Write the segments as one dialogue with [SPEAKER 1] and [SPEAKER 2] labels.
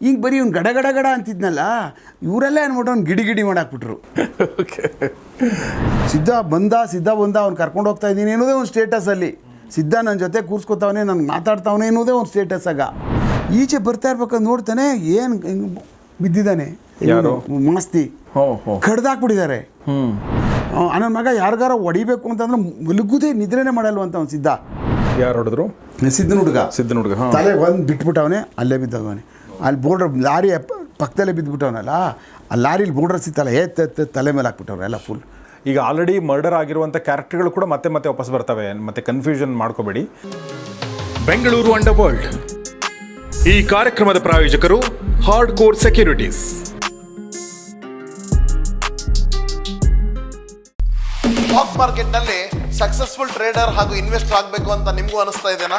[SPEAKER 1] ಈಗ ಬರೀ ಇವ್ನು ಗಡ ಗಡ ಗಡ ಅಂತಿದ್ನಲ್ಲ ಇವರೆಲ್ಲ ಏನ್ಬಿಟ್ಟು ಅವ್ನು ಗಿಡಿ ಗಿಡಿ ಮಾಡಾಕ್ಬಿಟ್ರು. ಸಿದ್ಧ ಬಂದ ಸಿದ್ಧ ಬಂದ ಅವ್ನು ಕರ್ಕೊಂಡು ಹೋಗ್ತಾ ಇದ್ದೀನಿ ಅನ್ನೋದೇ ಒಂದು ಸ್ಟೇಟಸಲ್ಲಿ ಸಿದ್ಧ ನನ್ನ ಜೊತೆ ಕೂರ್ಸ್ಕೊತಾವನೆ ನನಗೆ ಮಾತಾಡ್ತಾವನೆ ಅನ್ನೋದೇ ಒಂದು ಸ್ಟೇಟಸ್ ಆಗ. ಈಚೆ ಬರ್ತಾ ಇರ್ಬೇಕಂತ ನೋಡ್ತಾನೆ ಏನು ಬಿದ್ದಿದ್ದಾನೆ?
[SPEAKER 2] ಯಾರು?
[SPEAKER 1] ಮಾಸ್ತಿ ಕಡ್ದಾಕ್ಬಿಟ್ಟಿದ್ದಾರೆ ನನ್ನ ಮಗ ಯಾರಿಗಾರ ಹೊಡಿಬೇಕು ಅಂತಂದ್ರೆ ಮಲಗುದೇ ನಿದ್ರೆನೇ ಮಾಡಲ್ವಂತ ಅವ್ನು ಸಿದ್ಧ.
[SPEAKER 2] ಯಾರು ಹೊಡೆದ್ರು?
[SPEAKER 1] ಸಿದ್ಧನ ಹುಡುಗ.
[SPEAKER 2] ಸಿದ್ಧನ ಹುಡುಗ
[SPEAKER 1] ತಲೆ ಒಂದು ಬಿಟ್ಬಿಟ್ಟವನೇ ಅಲ್ಲೇ ಬಿದ್ದವನೆ. ಅಲ್ಲಿ ಬೋರ್ಡರ್ ಲಾರಿ ಅಪ್ಪ- ಪಕ್ಕದಲ್ಲೇ ಬಿದ್ದುಬಿಟ್ಟವನಲ್ಲ ಆ ಲಾರಿಲಿ ಬೋರ್ಡ್ರ್ ಸಿಗ್ತಲ್ಲ ಎತ್ತ ಎತ್ತ ತಲೆ ಮೇಲೆ ಹಾಕ್ಬಿಟ್ಟವ್ರೆ ಎಲ್ಲ ಫುಲ್
[SPEAKER 2] ಈಗ ಆಲ್ರೆಡಿ ಮರ್ಡರ್ ಆಗಿರುವಂಥ ಕ್ಯಾರೆಕ್ಟರ್ಗಳು ಕೂಡ ಮತ್ತೆ ಮತ್ತೆ ವಾಪಸ್ ಬರ್ತವೆ ಮತ್ತೆ ಕನ್ಫ್ಯೂಷನ್ ಮಾಡ್ಕೋಬೇಡಿ.
[SPEAKER 3] ಬೆಂಗಳೂರು ಅಂಡರ್ ವರ್ಲ್ಡ್ ಈ ಕಾರ್ಯಕ್ರಮದ ಪ್ರಾಯೋಜಕರು ಹಾರ್ಡ್ ಕೋರ್ ಸೆಕ್ಯೂರಿಟೀಸ್
[SPEAKER 4] ಸ್ಟಾಕ್ ಮಾರ್ಕೆಟ್ನಲ್ಲಿ ಸಕ್ಸಸ್ಫುಲ್ ಟ್ರೇಡರ್ ಹಾಗೂ ಇನ್ವೆಸ್ಟರ್ ಆಗಬೇಕು ಅಂತ ನಿಮಗೂ ಅನಿಸ್ತಾ ಇದೆನಾ?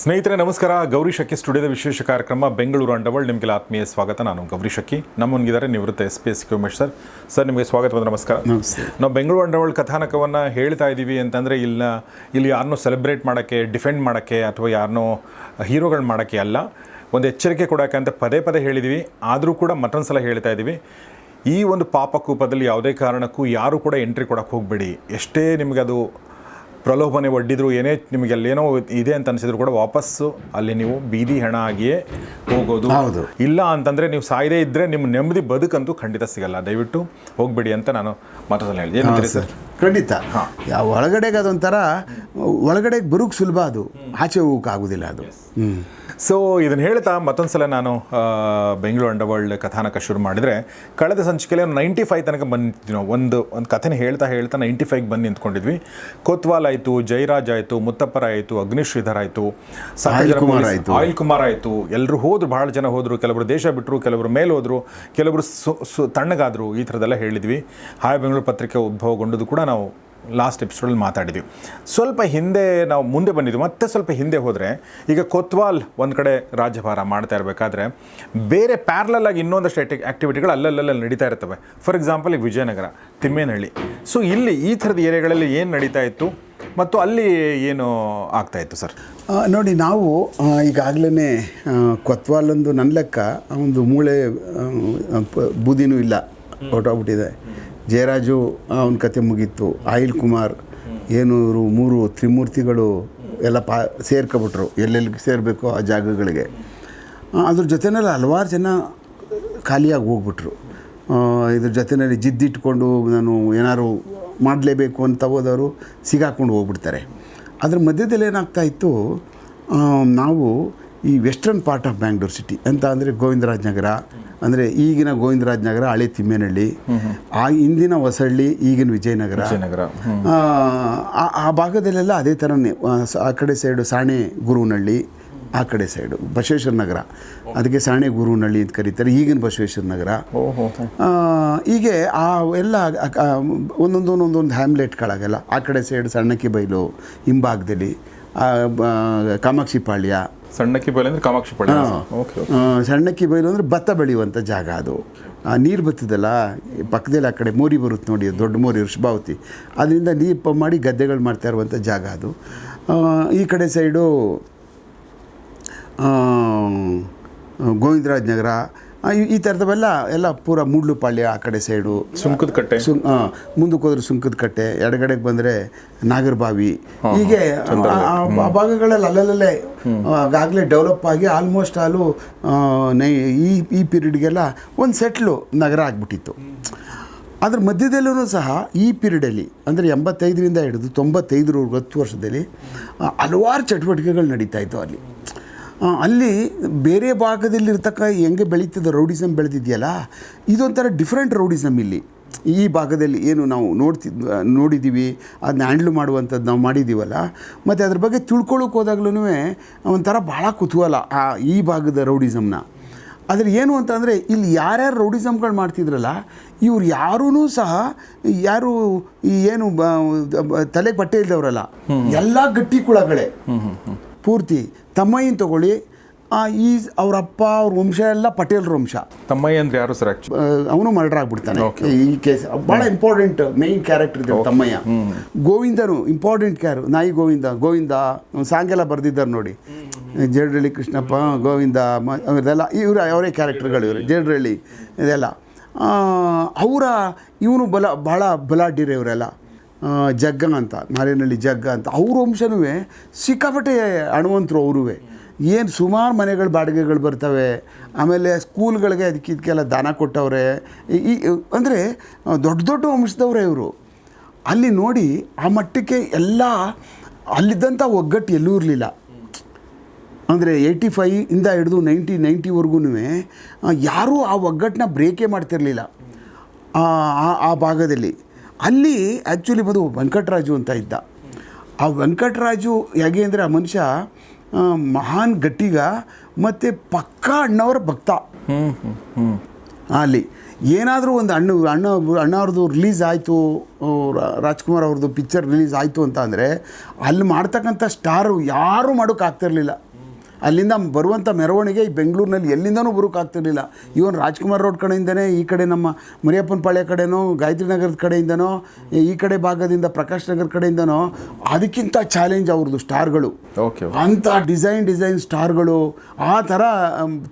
[SPEAKER 2] ಸ್ನೇಹಿತರೆ ನಮಸ್ಕಾರ. ಗೌರಿ ಶಕ್ಕಿ ಸ್ಟುಡಿಯೋದ ವಿಶೇಷ ಕಾರ್ಯಕ್ರಮ ಬೆಂಗಳೂರು ಅಂಡವಳ್ ನಿಮಗೆಲ್ಲ ಆತ್ಮೀಯ ಸ್ವಾಗತ. ನಾನು ಗೌರಿ ಶಕ್ಕಿ ನಮ್ಮೊಂದಿದ್ದಾರೆ ನಿವೃತ್ತ S P S Umesh sir. Sir ನಿಮಗೆ ಸ್ವಾಗತ ಮತ್ತು ನಮಸ್ಕಾರ. ನಾವು ಬೆಂಗಳೂರು ಅಂಡವಳ್ ಕಥಾನಕವನ್ನು ಹೇಳ್ತಾ ಇದ್ದೀವಿ ಅಂತಂದರೆ ಇಲ್ಲ ಇಲ್ಲಿ ಯಾರನ್ನೂ ಸೆಲೆಬ್ರೇಟ್ ಮಾಡೋಕ್ಕೆ ಡಿಫೆಂಡ್ ಮಾಡೋಕ್ಕೆ ಅಥವಾ ಯಾರನ್ನೋ ಹೀರೋಗಳು ಮಾಡೋಕ್ಕೆ ಅಲ್ಲ. ಒಂದು ಎಚ್ಚರಿಕೆ ಕೊಡೋಕ್ಕೆ ಅಂತ ಪದೇ ಪದೇ ಹೇಳಿದ್ದೀವಿ ಆದರೂ ಕೂಡ ಮತ್ತೊಂದು ಸಲ ಹೇಳ್ತಾ ಇದ್ದೀವಿ ಈ ಒಂದು ಪಾಪಕೂಪದಲ್ಲಿ ಯಾವುದೇ ಕಾರಣಕ್ಕೂ ಯಾರೂ ಕೂಡ ಎಂಟ್ರಿ ಕೊಡೋಕ್ಕೆ ಹೋಗಬೇಡಿ. ಎಷ್ಟೇ ನಿಮಗೆ ಅದು ಪ್ರಲೋಭನೆ ಒಡ್ಡಿದ್ರು ಏನೇ ನಿಮಗೆ ಅಲ್ಲೇನೋ ಇದೆ ಅಂತ ಅನಿಸಿದ್ರು ಕೂಡ ವಾಪಸ್ಸು ಅಲ್ಲಿ ನೀವು ಬೀದಿ ಹೆಣ ಆಗಿಯೇ ಹೋಗೋದು.
[SPEAKER 1] ಹೌದು.
[SPEAKER 2] ಇಲ್ಲ ಅಂತಂದರೆ ನೀವು ಸಾಯದೇ ಇದ್ದರೆ ನಿಮ್ಮ ನೆಮ್ಮದಿ ಬದುಕಂತೂ ಖಂಡಿತ ಸಿಗಲ್ಲ. ದಯವಿಟ್ಟು ಹೋಗಬೇಡಿ ಅಂತ ನಾನು ಮಾತಲ್ಲಿ ಹೇಳಿದೆ. ಏನಂತೀರಿ ಸರ್?
[SPEAKER 1] ಖಂಡಿತ. ಯಾವ ಒಳಗಡೆಗೆ ಅದೊಂಥರ ಒಳಗಡೆಗೆ ಬರುಕ್ ಸುಲಭ ಅದು. ಆಚೆ ಹೋಗಕ್ಕೆ ಆಗೋದಿಲ್ಲ ಅದು ಹ್ಞೂ
[SPEAKER 2] ಸೊ ಇದನ್ನು ಹೇಳ್ತಾ ಮತ್ತೊಂದು ಸಲ ನಾನು ಬೆಂಗಳೂರು ಅಂಡರ್ವರ್ಲ್ಡ್ ಕಥಾನಕ ಶುರು ಮಾಡಿದರೆ ಕಳೆದ ಸಂಚಿಕೆಯಲ್ಲಿ ನೈಂಟಿ ಫೈವ್ ತನಕ ಬಂದಿದ್ವಿ ನಾವು ಒಂದು ಒಂದು ಕಥೆನ ಹೇಳ್ತಾ ಹೇಳ್ತಾ ನೈಂಟಿ ಫೈವ್ಗೆ ಬಂದು ನಿಂತ್ಕೊಂಡಿದ್ವಿ. ಕೊತ್ವಾಲ್ ಆಯಿತು ಜಯರಾಜ್ ಆಯಿತು ಮುತ್ತಪ್ಪರ ಆಯಿತು ಅಗ್ನಿಶ್ರೀಧರ್ ಆಯಿತು
[SPEAKER 1] ಆಯಿತು
[SPEAKER 2] ಆಯಿಲ್ ಕುಮಾರ್ ಆಯಿತು. ಎಲ್ಲರೂ ಹೋದ್ರು ಭಾಳ ಜನ ಹೋದರು ಕೆಲವರು ದೇಶ ಬಿಟ್ಟರು ಕೆಲವರು ಮೇಲೆ ಹೋದರು ಕೆಲವರು ಸು ಸು ತಣ್ಣಗಾದರು ಈ ಥರದೆಲ್ಲ ಹೇಳಿದ್ವಿ. ಹಾಯ್ ಬೆಂಗಳೂರು ಪತ್ರಿಕೆ ಉದ್ಭವಗೊಂಡದ್ದು ಕೂಡ ನಾವು ಲಾಸ್ಟ್ ಎಪಿಸೋಡಲ್ಲಿ ಮಾತಾಡಿದ್ವಿ. ಸ್ವಲ್ಪ ಹಿಂದೆ ನಾವು ಮುಂದೆ ಬಂದಿದ್ವಿ ಮತ್ತೆ ಸ್ವಲ್ಪ ಹಿಂದೆ ಹೋದರೆ ಈಗ ಕೊತ್ವಾಲ್ ಒಂದು ಕಡೆ ರಾಜ್ಯಭಾರ ಮಾಡ್ತಾ ಇರಬೇಕಾದ್ರೆ ಬೇರೆ ಪ್ಯಾರ್ಲಲ್ ಆಗಿ ಇನ್ನೊಂದಷ್ಟು ಆಕ್ಟಿ ಆ್ಯಕ್ಟಿವಿಟಿಗಳು ಅಲ್ಲಲ್ಲಲ್ಲಿ ನಡೀತಾ ಇರ್ತವೆ. ಫಾರ್ ಎಕ್ಸಾಂಪಲ್ ಈಗ ವಿಜಯನಗರ ತಿಮ್ಮೇನಹಳ್ಳಿ. ಸೊ ಇಲ್ಲಿ ಈ ಥರದ ಏರಿಯಾಗಳಲ್ಲಿ ಏನು ನಡೀತಾ ಇತ್ತು? ಮತ್ತು ಅಲ್ಲಿ ಏನು ಆಗ್ತಾ ಇತ್ತು ಸರ್
[SPEAKER 1] ನೋಡಿ ನಾವು ಈಗಾಗಲೇ ಕೊತ್ವಾಲೊಂದು ನನ್ನ ಲೆಕ್ಕ ಒಂದು ಮೂಳೆ ಬೂದಿನೂ ಇಲ್ಲ ಹೊರಟೋಗ್ಬಿಟ್ಟಿದೆ. ಜಯರಾಜು ಅವನ ಕತೆ ಮುಗೀತು. ಆಯಿಲ್ ಕುಮಾರ್ ಏನು ಇವರು ಮೂರು ತ್ರಿಮೂರ್ತಿಗಳು ಎಲ್ಲ ಪಾ, ಸೇರ್ಕೊಬಿಟ್ರು. ಎಲ್ಲೆಲ್ಲಿ ಸೇರಬೇಕು ಆ ಜಾಗಗಳಿಗೆ. ಅದ್ರ ಜೊತೆನಲ್ಲಿ ಹಲವಾರು ಜನ ಖಾಲಿಯಾಗಿ ಹೋಗ್ಬಿಟ್ರು. ಇದ್ರ ಜೊತೆಯಲ್ಲಿ ಜಿದ್ದಿಟ್ಕೊಂಡು ನಾನು ಏನಾದ್ರು ಮಾಡಲೇಬೇಕು ಅಂತ ಹೋದವರು ಸಿಗಾಕೊಂಡು ಹೋಗ್ಬಿಡ್ತಾರೆ. ಅದ್ರ ಮಧ್ಯದಲ್ಲಿ ಏನಾಗ್ತಾಯಿತ್ತು ನಾವು ಈ western part of Bangalore city ಅಂತ ಅಂದರೆ ಗೋವಿಂದರಾಜ್ ನಗರ ಅಂದರೆ ಈಗಿನ ಗೋವಿಂದರಾಜ್ ನಗರ ಹಳೆ ತಿಮ್ಮೇನಹಳ್ಳಿ ಆ ಹಿಂದಿನ ಹೊಸಳ್ಳಿ ಈಗಿನ ವಿಜಯನಗರ.
[SPEAKER 2] ವಿಜಯನಗರ
[SPEAKER 1] ಆ, ಭಾಗದಲ್ಲೆಲ್ಲ ಅದೇ ಥರನೇ ಆ, ಕಡೆ ಸೈಡು ಸಾಣೆ ಗುರುವನಹಳ್ಳಿ ಆ ಕಡೆ ಸೈಡು ಬಸವೇಶ್ವರ ನಗರ. ಅದಕ್ಕೆ ಸಾಣೆ ಗುರುವನಹಳ್ಳಿ ಅಂತ ಕರೀತಾರೆ ಈಗಿನ ಬಸವೇಶ್ವರ ನಗರ. ಹೀಗೆ ಆ ಎಲ್ಲ ಒಂದೊಂದು ಒಂದೊಂದೊಂದು ಹ್ಯಾಮ್ಲೆಟ್ಗಳಾಗೆಲ್ಲ ಆ ಕಡೆ ಸೈಡ್ ಸಣ್ಣಕ್ಕಿ ಬೈಲು ಹಿಂಭಾಗದಲ್ಲಿ ಕಾಮಾಕ್ಷಿ ಪಾಳ್ಯ.
[SPEAKER 2] ಸಣ್ಣಕ್ಕಿ ಬಯಲು ಅಂದರೆ ಕಾಮಾಕ್ಷಿ
[SPEAKER 1] ಪಾಳ್ಯ.
[SPEAKER 2] ಓಕೆ
[SPEAKER 1] ಸಣ್ಣಕ್ಕಿ ಬಯಲು ಅಂದರೆ ಭತ್ತ ಬೆಳೆಯುವಂಥ ಜಾಗ ಅದು. ಆ ನೀರು ಬರ್ತದಲ್ಲ ಈ ಪಕ್ಕದಲ್ಲಿ ಆ ಕಡೆ ಮೋರಿ ಬರುತ್ತೆ ನೋಡಿ ದೊಡ್ಡ ಮೋರಿ ವೃಷಭಾವತಿ ಅದರಿಂದ ನೀರು ಪ ಮಾಡಿ ಗದ್ದೆಗಳು ಮಾಡ್ತಾ ಇರುವಂಥ ಜಾಗ ಅದು. ಈ ಕಡೆ ಸೈಡು ಆ, ಗೋವಿಂದರಾಜ್ ನಗರ ಆ, ಈ- ಥರದವೆಲ್ಲ ಎಲ್ಲ ಪೂರ ಮೂಡ್ಲುಪಾಳ್ಯ ಆ ಕಡೆ ಸೈಡು.
[SPEAKER 2] ಸುಂಕದ ಕಟ್ಟೆ?
[SPEAKER 1] ಸುಂ ಮುಂದಕ್ಕೆ ಹೋದ್ರೆ ಸುಂಕದ ಕಟ್ಟೆ ಎಡಗಡೆಗೆ ಬಂದರೆ ನಾಗರಬಾವಿ. ಹೀಗೆ ಆ- ಭಾಗಗಳಲ್ಲಿ ಅಲ್ಲಲ್ಲೇ ಆಗಾಗಲೇ ಡೆವಲಪ್ ಆಗಿ ಆಲ್ಮೋಸ್ಟ್ ಆಲು ನೈ ಈ ಈ ಪೀರಿಯಡ್ಗೆಲ್ಲ ಒಂದು ಸೆಟ್ಲು ನಗರ ಆಗಿಬಿಟ್ಟಿತ್ತು. ಅದ್ರ ಮಧ್ಯದಲ್ಲೂ ಸಹ ಈ ಪೀರಿಯಡಲ್ಲಿ ಅಂದರೆ ಎಂಬತ್ತೈದರಿಂದ ಹಿಡಿದು ತೊಂಬತ್ತೈದರವರೆಗೂ ಹತ್ತು ವರ್ಷದಲ್ಲಿ ಹಲವಾರು ಚಟುವಟಿಕೆಗಳು ನಡೀತಾ ಇತ್ತು ಅಲ್ಲಿ. ಅಲ್ಲಿ ಬೇರೆ ಭಾಗದಲ್ಲಿರ್ತಕ್ಕ ಹೆಂಗೆ ಬೆಳೀತದೆ ರೌಡಿಸಮ್ ಬೆಳೆದಿದೆಯಲ್ಲ ಇದೊಂಥರ ಡಿಫ್ರೆಂಟ್ ರೌಡಿಸಮ್ ಇಲ್ಲಿ. ಈ ಭಾಗದಲ್ಲಿ ಏನು ನಾವು ನೋಡ್ತಿದ್ ನೋಡಿದ್ದೀವಿ ಅದನ್ನ ಹ್ಯಾಂಡ್ಲ್ ಮಾಡುವಂಥದ್ದು ನಾವು ಮಾಡಿದ್ದೀವಲ್ಲ ಮತ್ತು ಅದ್ರ ಬಗ್ಗೆ ತಿಳ್ಕೊಳ್ಳೋಕೆ ಹೋದಾಗ್ಲೂ ಒಂಥರ ಭಾಳ ಕುತೂಹಲ ಆ ಈ ಭಾಗದ ರೌಡಿಸಮ್ನ ಆದರೆ ಏನು ಅಂತಂದರೆ ಇಲ್ಲಿ ಯಾರ್ಯಾರು ರೌಡಿಸಮ್ಗಳು ಮಾಡ್ತಿದ್ರಲ್ಲ ಇವ್ರು ಯಾರೂ ಸಹ ಯಾರು ಈ ಏನು ತಲೆ ಬಟ್ಟೆ ಇಲ್ದವರಲ್ಲ ಎಲ್ಲ ಗಟ್ಟಿ ಕುಳಗಳೇ. ಪೂರ್ತಿ ತಮ್ಮಯ್ಯನ ತಗೊಳ್ಳಿ. ಈ ಅವರಪ್ಪ ಅವ್ರ ವಂಶ ಎಲ್ಲ ಪಟೇಲ್ ವಂಶ.
[SPEAKER 2] ತಮ್ಮಯ್ಯ ಅಂದ್ರೆ ಯಾರು ಸರ್
[SPEAKER 1] ಅವನು ಮರ್ಡರ್ ಆಗ್ಬಿಡ್ತಾನೆ. ಈ ಕೇಸ್ ಭಾಳ ಇಂಪಾರ್ಟೆಂಟ್ ಮೇನ್ ಕ್ಯಾರೆಕ್ಟರ್ ಇದೆ ತಮ್ಮಯ್ಯ. ಗೋವಿಂದನು ಇಂಪಾರ್ಟೆಂಟ್ ಕ್ಯಾರು ನಾಯಿ ಗೋವಿಂದ ಗೋವಿಂದ ಸಾಂಗ್ ಎಲ್ಲ ಬರೆದಿದ್ದಾರೆ ನೋಡಿ. ಜೇಡ್ರಳ್ಳಿ ಕೃಷ್ಣಪ್ಪ ಗೋವಿಂದ ಅವರೆಲ್ಲ ಇವರು ಅವರೇ ಕ್ಯಾರೆಕ್ಟರ್ಗಳು ಇವರು. ಜೇಡ್ರಳ್ಳಿ ಇದೆಲ್ಲ. ಅವರ ಇವನು ಬಲ ಬಹಳ ಬಲಾಢ್ಯರು ಇವರೆಲ್ಲ. ಜಗ್ಗ ಅಂತ ಮಾರೇನಹಳ್ಳಿ ಜಗ್ಗ ಅಂತ, ಅವ್ರ ವಂಶನೂ ಸಿಕ್ಕಾಪಟ್ಟೆ ಹಣವಂತರು ಅವರೂ ಏನು ಸುಮಾರು ಮನೆಗಳು ಬಾಡಿಗೆಗಳು ಬರ್ತವೆ, ಆಮೇಲೆ ಸ್ಕೂಲ್ಗಳಿಗೆ ಅದಕ್ಕೆ ಇದಕ್ಕೆಲ್ಲ ದಾನ ಕೊಟ್ಟವ್ರೆ, ಈ- ಅಂದರೆ ದೊಡ್ಡ ದೊಡ್ಡ ವಂಶದವರೇ ಇವರು. ಅಲ್ಲಿ ನೋಡಿ ಆ ಮಟ್ಟಕ್ಕೆ ಎಲ್ಲ ಅಲ್ಲಿದ್ದಂಥ ಒಗ್ಗಟ್ಟು ಎಲ್ಲೂ ಇರಲಿಲ್ಲ. ಅಂದರೆ ಏಯ್ಟಿ ಫೈ ಇಂದ ಹಿಡಿದು ನೈಂಟಿ ನೈಂಟಿವರೆಗೂ ಯಾರೂ ಆ ಒಗ್ಗಟ್ಟನ್ನ ಬ್ರೇಕೇ ಮಾಡ್ತಿರಲಿಲ್ಲ. ಆ ಭಾಗದಲ್ಲಿ. ಅಲ್ಲಿ ಆ್ಯಕ್ಚುಲಿ ಬಂದು ವೆಂಕಟರಾಜು ಅಂತ ಇದ್ದ. ಆ ವೆಂಕಟರಾಜು ಹೇಗೆ ಅಂದರೆ ಆ ಮನುಷ್ಯ ಮಹಾನ್ ಗಟ್ಟಿಗ ಮತ್ತು ಪಕ್ಕಾ ಅಣ್ಣವರ ಭಕ್ತ. ಅಲ್ಲಿ ಏನಾದರೂ ಒಂದು ಅಣ್ಣ ಅಣ್ಣ ಅಣ್ಣವ್ರದ್ದು ರಿಲೀಸ್ ಆಯಿತು ರಾಜ್ಕುಮಾರ್ ಅವ್ರದ್ದು ಪಿಕ್ಚರ್ ರಿಲೀಸ್ ಆಯಿತು ಅಂತ ಅಂದರೆ ಅಲ್ಲಿ ಮಾಡ್ತಕ್ಕಂಥ ಸ್ಟಾರು ಯಾರೂ ಮಾಡೋಕ್ಕಾಗ್ತಿರ್ಲಿಲ್ಲ ಅಲ್ಲಿಂದ ಬರುವಂಥ ಮೆರವಣಿಗೆ ಈ ಬೆಂಗಳೂರಿನಲ್ಲಿ ಎಲ್ಲಿಂದನೂ ಬರೋಕ್ಕಾಗ್ತಿರ್ಲಿಲ್ಲ ಇವನ್ ರಾಜ್ಕುಮಾರ್ ರೋಡ್ ಕಡೆಯಿಂದನೇ ಈ ಕಡೆ ನಮ್ಮ ಮರಿಯಪ್ಪನ ಪಾಳ್ಯ ಕಡೆನೋ ಗಾಯತ್ರಿ ನಗರದ ಕಡೆಯಿಂದನೋ ಈ ಕಡೆ ಭಾಗದಿಂದ ಪ್ರಕಾಶ್ ನಗರ ಕಡೆಯಿಂದನೋ ಅದಕ್ಕಿಂತ ಚಾಲೆಂಜ್ ಅವ್ರದ್ದು ಸ್ಟಾರ್ಗಳು.
[SPEAKER 2] ಓಕೆ
[SPEAKER 1] ಅಂಥ ಡಿಸೈನ್ ಡಿಸೈನ್ ಸ್ಟಾರ್ಗಳು. ಆ ಥರ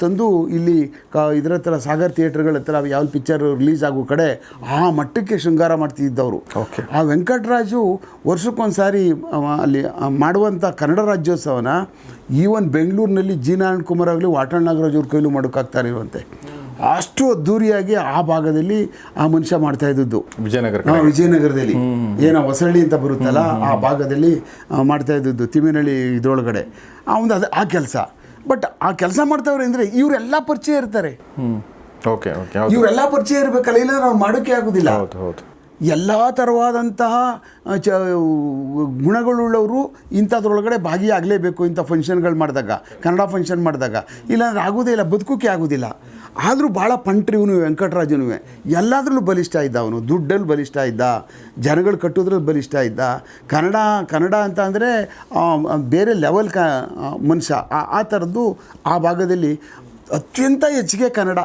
[SPEAKER 1] ತಂದು ಇಲ್ಲಿ ಕ ಇದರ ಹತ್ರ ಸಾಗರ್ ಥಿಯೇಟ್ರ್ಗಳ ಹತ್ರ ಯಾವ ಪಿಕ್ಚರ್ ರಿಲೀಸ್ ಆಗೋ ಕಡೆ ಆ ಮಟ್ಟಕ್ಕೆ ಶೃಂಗಾರ ಮಾಡ್ತಿದ್ದವರು.
[SPEAKER 2] ಓಕೆ
[SPEAKER 1] ಆ ವೆಂಕಟರಾಜು ವರ್ಷಕ್ಕೊಂದು ಸಾರಿ ಅಲ್ಲಿ ಮಾಡುವಂಥ ಕನ್ನಡ ರಾಜ್ಯೋತ್ಸವನ ಈವನ್ ಬೆಂಗಳೂರಿನಲ್ಲಿ ಜಿ ನಾರಾಯಣ್ ಕುಮಾರ್ ಆಗಲಿ ವಾಟಾಳ್ ನಾಗರಾಜ್ ಅವ್ರ ಕೈಲೂ ಮಾಡೋಕ್ಕಾಗ್ತಾ ಇರುವಂತೆ. ಅಷ್ಟು ಅದ್ದೂರಿಯಾಗಿ ಆ ಭಾಗದಲ್ಲಿ ಆ ಮನುಷ್ಯ ಮಾಡ್ತಾ ಇದ್ದದ್ದು.
[SPEAKER 2] ವಿಜಯನಗರ
[SPEAKER 1] ವಿಜಯನಗರದಲ್ಲಿ. ಏನೋ ಹೊಸಳ್ಳಿ ಅಂತ ಬರುತ್ತಲ್ಲ ಆ ಭಾಗದಲ್ಲಿ ಮಾಡ್ತಾ ಇದ್ದದ್ದು ತಿಮ್ಮಿನಳ್ಳಿ ಆ ಒಂದು ಅದು ಆ ಕೆಲಸ. ಬಟ್ ಆ ಕೆಲಸ ಮಾಡ್ತಾವ್ರೆ ಅಂದರೆ ಇವರೆಲ್ಲ ಪರಿಚಯ ಇರ್ತಾರೆ.
[SPEAKER 2] ಓಕೆ ಓಕೆ
[SPEAKER 1] ಇವರೆಲ್ಲ ಪರಿಚಯ ಇರಬೇಕಲ್ಲ ಇಲ್ಲ ನಾವು ಮಾಡೋಕ್ಕೆ ಆಗೋದಿಲ್ಲ.
[SPEAKER 2] ಹೌದು ಹೌದು.
[SPEAKER 1] ಎಲ್ಲ ಥರವಾದಂತಹ ಚ, ಗುಣಗಳುಳ್ಳವರು ಇಂಥದ್ರೊಳಗಡೆ ಭಾಗಿಯಾಗಲೇಬೇಕು ಇಂಥ ಫಂಕ್ಷನ್ಗಳು ಮಾಡಿದಾಗ, ಕನ್ನಡ ಫಂಕ್ಷನ್ ಮಾಡಿದಾಗ. ಇಲ್ಲಾಂದ್ರೆ ಆಗೋದೇ ಇಲ್ಲ ಬದುಕೋಕೆ ಆಗೋದಿಲ್ಲ. ಆದರೂ ಭಾಳ ಪಂಟ್ರಿ ಇವನು ವೆಂಕಟರಾಜನು ಎಲ್ಲದರಲ್ಲೂ ಬಲಿಷ್ಠ ಇದ್ದ ಅವನು. ದುಡ್ಡಲ್ಲಿ ಬಲಿಷ್ಠ ಇದ್ದ, ಜನಗಳು ಕಟ್ಟೋದ್ರಲ್ಲಿ ಬಲಿಷ್ಠ ಇದ್ದ. ಕನ್ನಡ ಕನ್ನಡ ಅಂತ ಅಂದರೆ ಬೇರೆ ಲೆವೆಲ್ ಕ ಮನುಷ್ಯ. ಆ- ಆ ಥರದ್ದು ಆ ಭಾಗದಲ್ಲಿ ಅತ್ಯಂತ ಹೆಚ್ಚಿಗೆ ಕನ್ನಡ.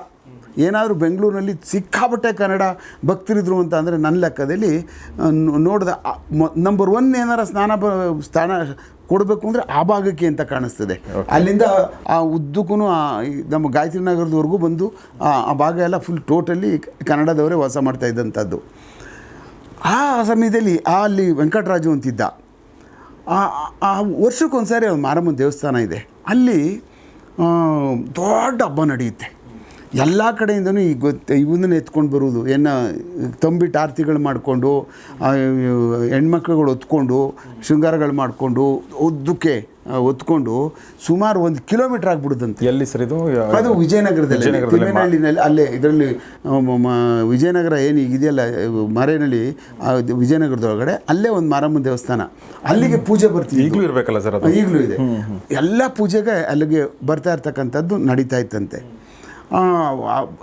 [SPEAKER 1] ಏನಾದರೂ ಬೆಂಗಳೂರಿನಲ್ಲಿ ಸಿಕ್ಕಾಪಟ್ಟೆ ಕನ್ನಡ ಭಕ್ತರಿದ್ರು ಅಂತ ಅಂದರೆ ನನ್ನ ಲೆಕ್ಕದಲ್ಲಿ ನೋಡಿದ ನಂಬರ್ ಒನ್ ಏನಾರ ಸ್ನಾನ ಬ ಸ್ಥಾನ ಕೊಡಬೇಕು ಅಂದರೆ ಆ ಭಾಗಕ್ಕೆ ಅಂತ ಕಾಣಿಸ್ತದೆ. ಅಲ್ಲಿಂದ ಆ ಉದ್ದಕ್ಕೂ ನಮ್ಮ ಗಾಯತ್ರಿ ನಗರದವರೆಗೂ ಬಂದು ಆ ಭಾಗ ಎಲ್ಲ ಫುಲ್ ಟೋಟಲಿ ಕನ್ನಡದವರೇ ವಾಸ ಮಾಡ್ತಾ ಇದ್ದಂಥದ್ದು. ಆ ಸಮಯದಲ್ಲಿ ಆ ಅಲ್ಲಿ ವೆಂಕಟರಾಜು ಅಂತಿದ್ದ. ಆ ಆ ವರ್ಷಕ್ಕೊಂದ್ಸಾರಿ ಮಾರಮ್ಮನ ದೇವಸ್ಥಾನ ಇದೆ. ಅಲ್ಲಿ ದೊಡ್ಡ ಹಬ್ಬ ನಡೆಯುತ್ತೆ. ಎಲ್ಲ ಕಡೆಯಿಂದನೂ ಈ ಗೊತ್ತು ಇವನ್ನ ಎತ್ಕೊಂಡು ಬರೋದು ಏನು ತಂಬಿಟ್ಟು ಆರತಿಗಳು ಮಾಡಿಕೊಂಡು ಹೆಣ್ಮಕ್ಳುಗಳು ಹೊತ್ಕೊಂಡು ಶೃಂಗಾರಗಳು ಮಾಡಿಕೊಂಡು ಉದ್ದಕ್ಕೆ ಒತ್ಕೊಂಡು ಹೊತ್ಕೊಂಡು ಸುಮಾರು ಒಂದು ಕಿಲೋಮೀಟರ್ ಆಗಿಬಿಡುದಂತೆ.
[SPEAKER 2] ಎಲ್ಲಿ ಸರ್ ಇದು?
[SPEAKER 1] ಅದು ವಿಜಯನಗರದಲ್ಲಿ. ತಿಮ್ಮೇನಹಳ್ಳಿನಲ್ಲಿ ಅಲ್ಲೇ ಇದರಲ್ಲಿ ವಿಜಯನಗರ ಏನು ಈಗ ಇದೆಯಲ್ಲ ಮಾರೇನಹಳ್ಳಿ ವಿಜಯನಗರದೊಳಗಡೆ ಅಲ್ಲೇ ಒಂದು ಮಾರಮ್ಮನ ದೇವಸ್ಥಾನ. ಅಲ್ಲಿಗೆ ಪೂಜೆ ಬರ್ತೀವಿ
[SPEAKER 2] ಈಗಲೂ ಇರಬೇಕಲ್ಲ ಸರ್ ಅದು?
[SPEAKER 1] ಈಗಲೂ ಇದೆ. ಎಲ್ಲ ಪೂಜೆಗೆ ಅಲ್ಲಿಗೆ ಬರ್ತಾ ಇರ್ತಕ್ಕಂಥದ್ದು ನಡೀತಾ ಇತ್ತಂತೆ.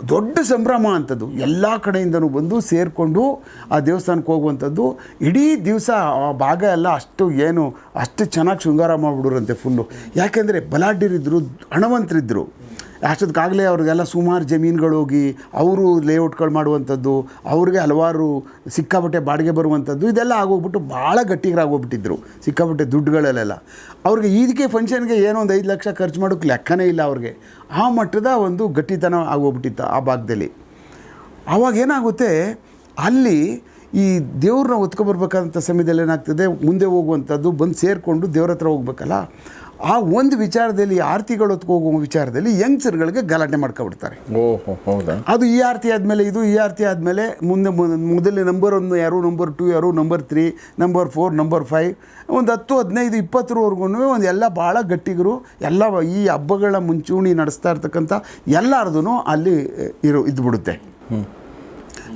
[SPEAKER 1] ದೊಡ್ಡ ಸಂಭ್ರಮ ಅಂಥದ್ದು ಎಲ್ಲ ಕಡೆಯಿಂದನೂ ಬಂದು ಸೇರಿಕೊಂಡು ಆ ದೇವಸ್ಥಾನಕ್ಕೆ ಹೋಗುವಂಥದ್ದು. ಇಡೀ ದಿವಸ ಆ ಭಾಗ ಎಲ್ಲ ಅಷ್ಟು ಏನು, ಅಷ್ಟು ಚೆನ್ನಾಗಿ ಶೃಂಗಾರ ಮಾಡಿಬಿಡ್ರಂತೆ ಫುಲ್ಲು ಯಾಕೆಂದರೆ ಬಲಾಢ್ಯರಿದ್ದರು ಹಣವಂತರಿದ್ದರು ಅಷ್ಟೊತ್ತಿಗಾಗಲೇ ಅವ್ರಿಗೆಲ್ಲ ಸುಮಾರು ಜಮೀನುಗಳು ಹೋಗಿ ಅವರು ಲೇಔಟ್ಗಳು ಮಾಡುವಂಥದ್ದು, ಅವ್ರಿಗೆ ಹಲವಾರು ಸಿಕ್ಕಾಪಟ್ಟೆ ಬಾಡಿಗೆ ಬರುವಂಥದ್ದು, ಇದೆಲ್ಲ ಆಗೋಗ್ಬಿಟ್ಟು ಭಾಳ ಗಟ್ಟಿಗರಾಗೋಗ್ಬಿಟ್ಟಿದ್ರು ಸಿಕ್ಕಾಪಟ್ಟೆ ದುಡ್ಡುಗಳಲ್ಲೆಲ್ಲ. ಅವ್ರಿಗೆ ಇದಕ್ಕೆ ಫಂಕ್ಷನ್ಗೆ ಏನೋ ಒಂದು ಐದು ಲಕ್ಷ ಖರ್ಚು ಮಾಡೋಕ್ಕೆ ಲೆಕ್ಕನೇ ಇಲ್ಲ ಅವ್ರಿಗೆ. ಆ ಮಟ್ಟದ ಒಂದು ಗಟ್ಟಿತನ ಆಗೋಗ್ಬಿಟ್ಟಿತ್ತು ಆ ಭಾಗದಲ್ಲಿ. ಆವಾಗ ಏನಾಗುತ್ತೆ, ಅಲ್ಲಿ ಈ ದೇವ್ರನ್ನ ಹೊತ್ಕೊಬರ್ಬೇಕಾದಂಥ ಸಮಯದಲ್ಲಿ ಏನಾಗ್ತದೆ, ಮುಂದೆ ಹೋಗುವಂಥದ್ದು ಬಂದು ಸೇರಿಕೊಂಡು ದೇವ್ರ ಹತ್ರ ಹೋಗ್ಬೇಕಲ್ಲ? ಆ ಒಂದು ವಿಚಾರದಲ್ಲಿ ಆರತಿಗಳು ಹೊತ್ಕೊ ಹೋಗೋ ವಿಚಾರದಲ್ಲಿ ಯಂಗ್ಸರ್ಗಳಿಗೆ ಗಲಾಟೆ ಮಾಡ್ಕೊಬಿಡ್ತಾರೆ. ಅದು ಈ ಆರತಿ ಆದಮೇಲೆ ಇದು ಈ ಆರತಿ ಆದಮೇಲೆ ಮುಂದೆ ಮೊದಲೇ ನಂಬರ್ ಒನ್ ಯಾರು ನಂಬರ್ ಟು ಯಾರು number three number four number five ಒಂದು ಹತ್ತು ಹದಿನೈದು ಇಪ್ಪತ್ತರವರೆಗೂ ಒಂದು ಎಲ್ಲ ಭಾಳ ಗಟ್ಟಿಗರು ಎಲ್ಲ ಈ ಹಬ್ಬಗಳ ಮುಂಚೂಣಿ ನಡೆಸ್ತಾ ಇರ್ತಕ್ಕಂಥ ಎಲ್ಲರದೂ ಅಲ್ಲಿ ಇರು ಇದ್ಬಿಡುತ್ತೆ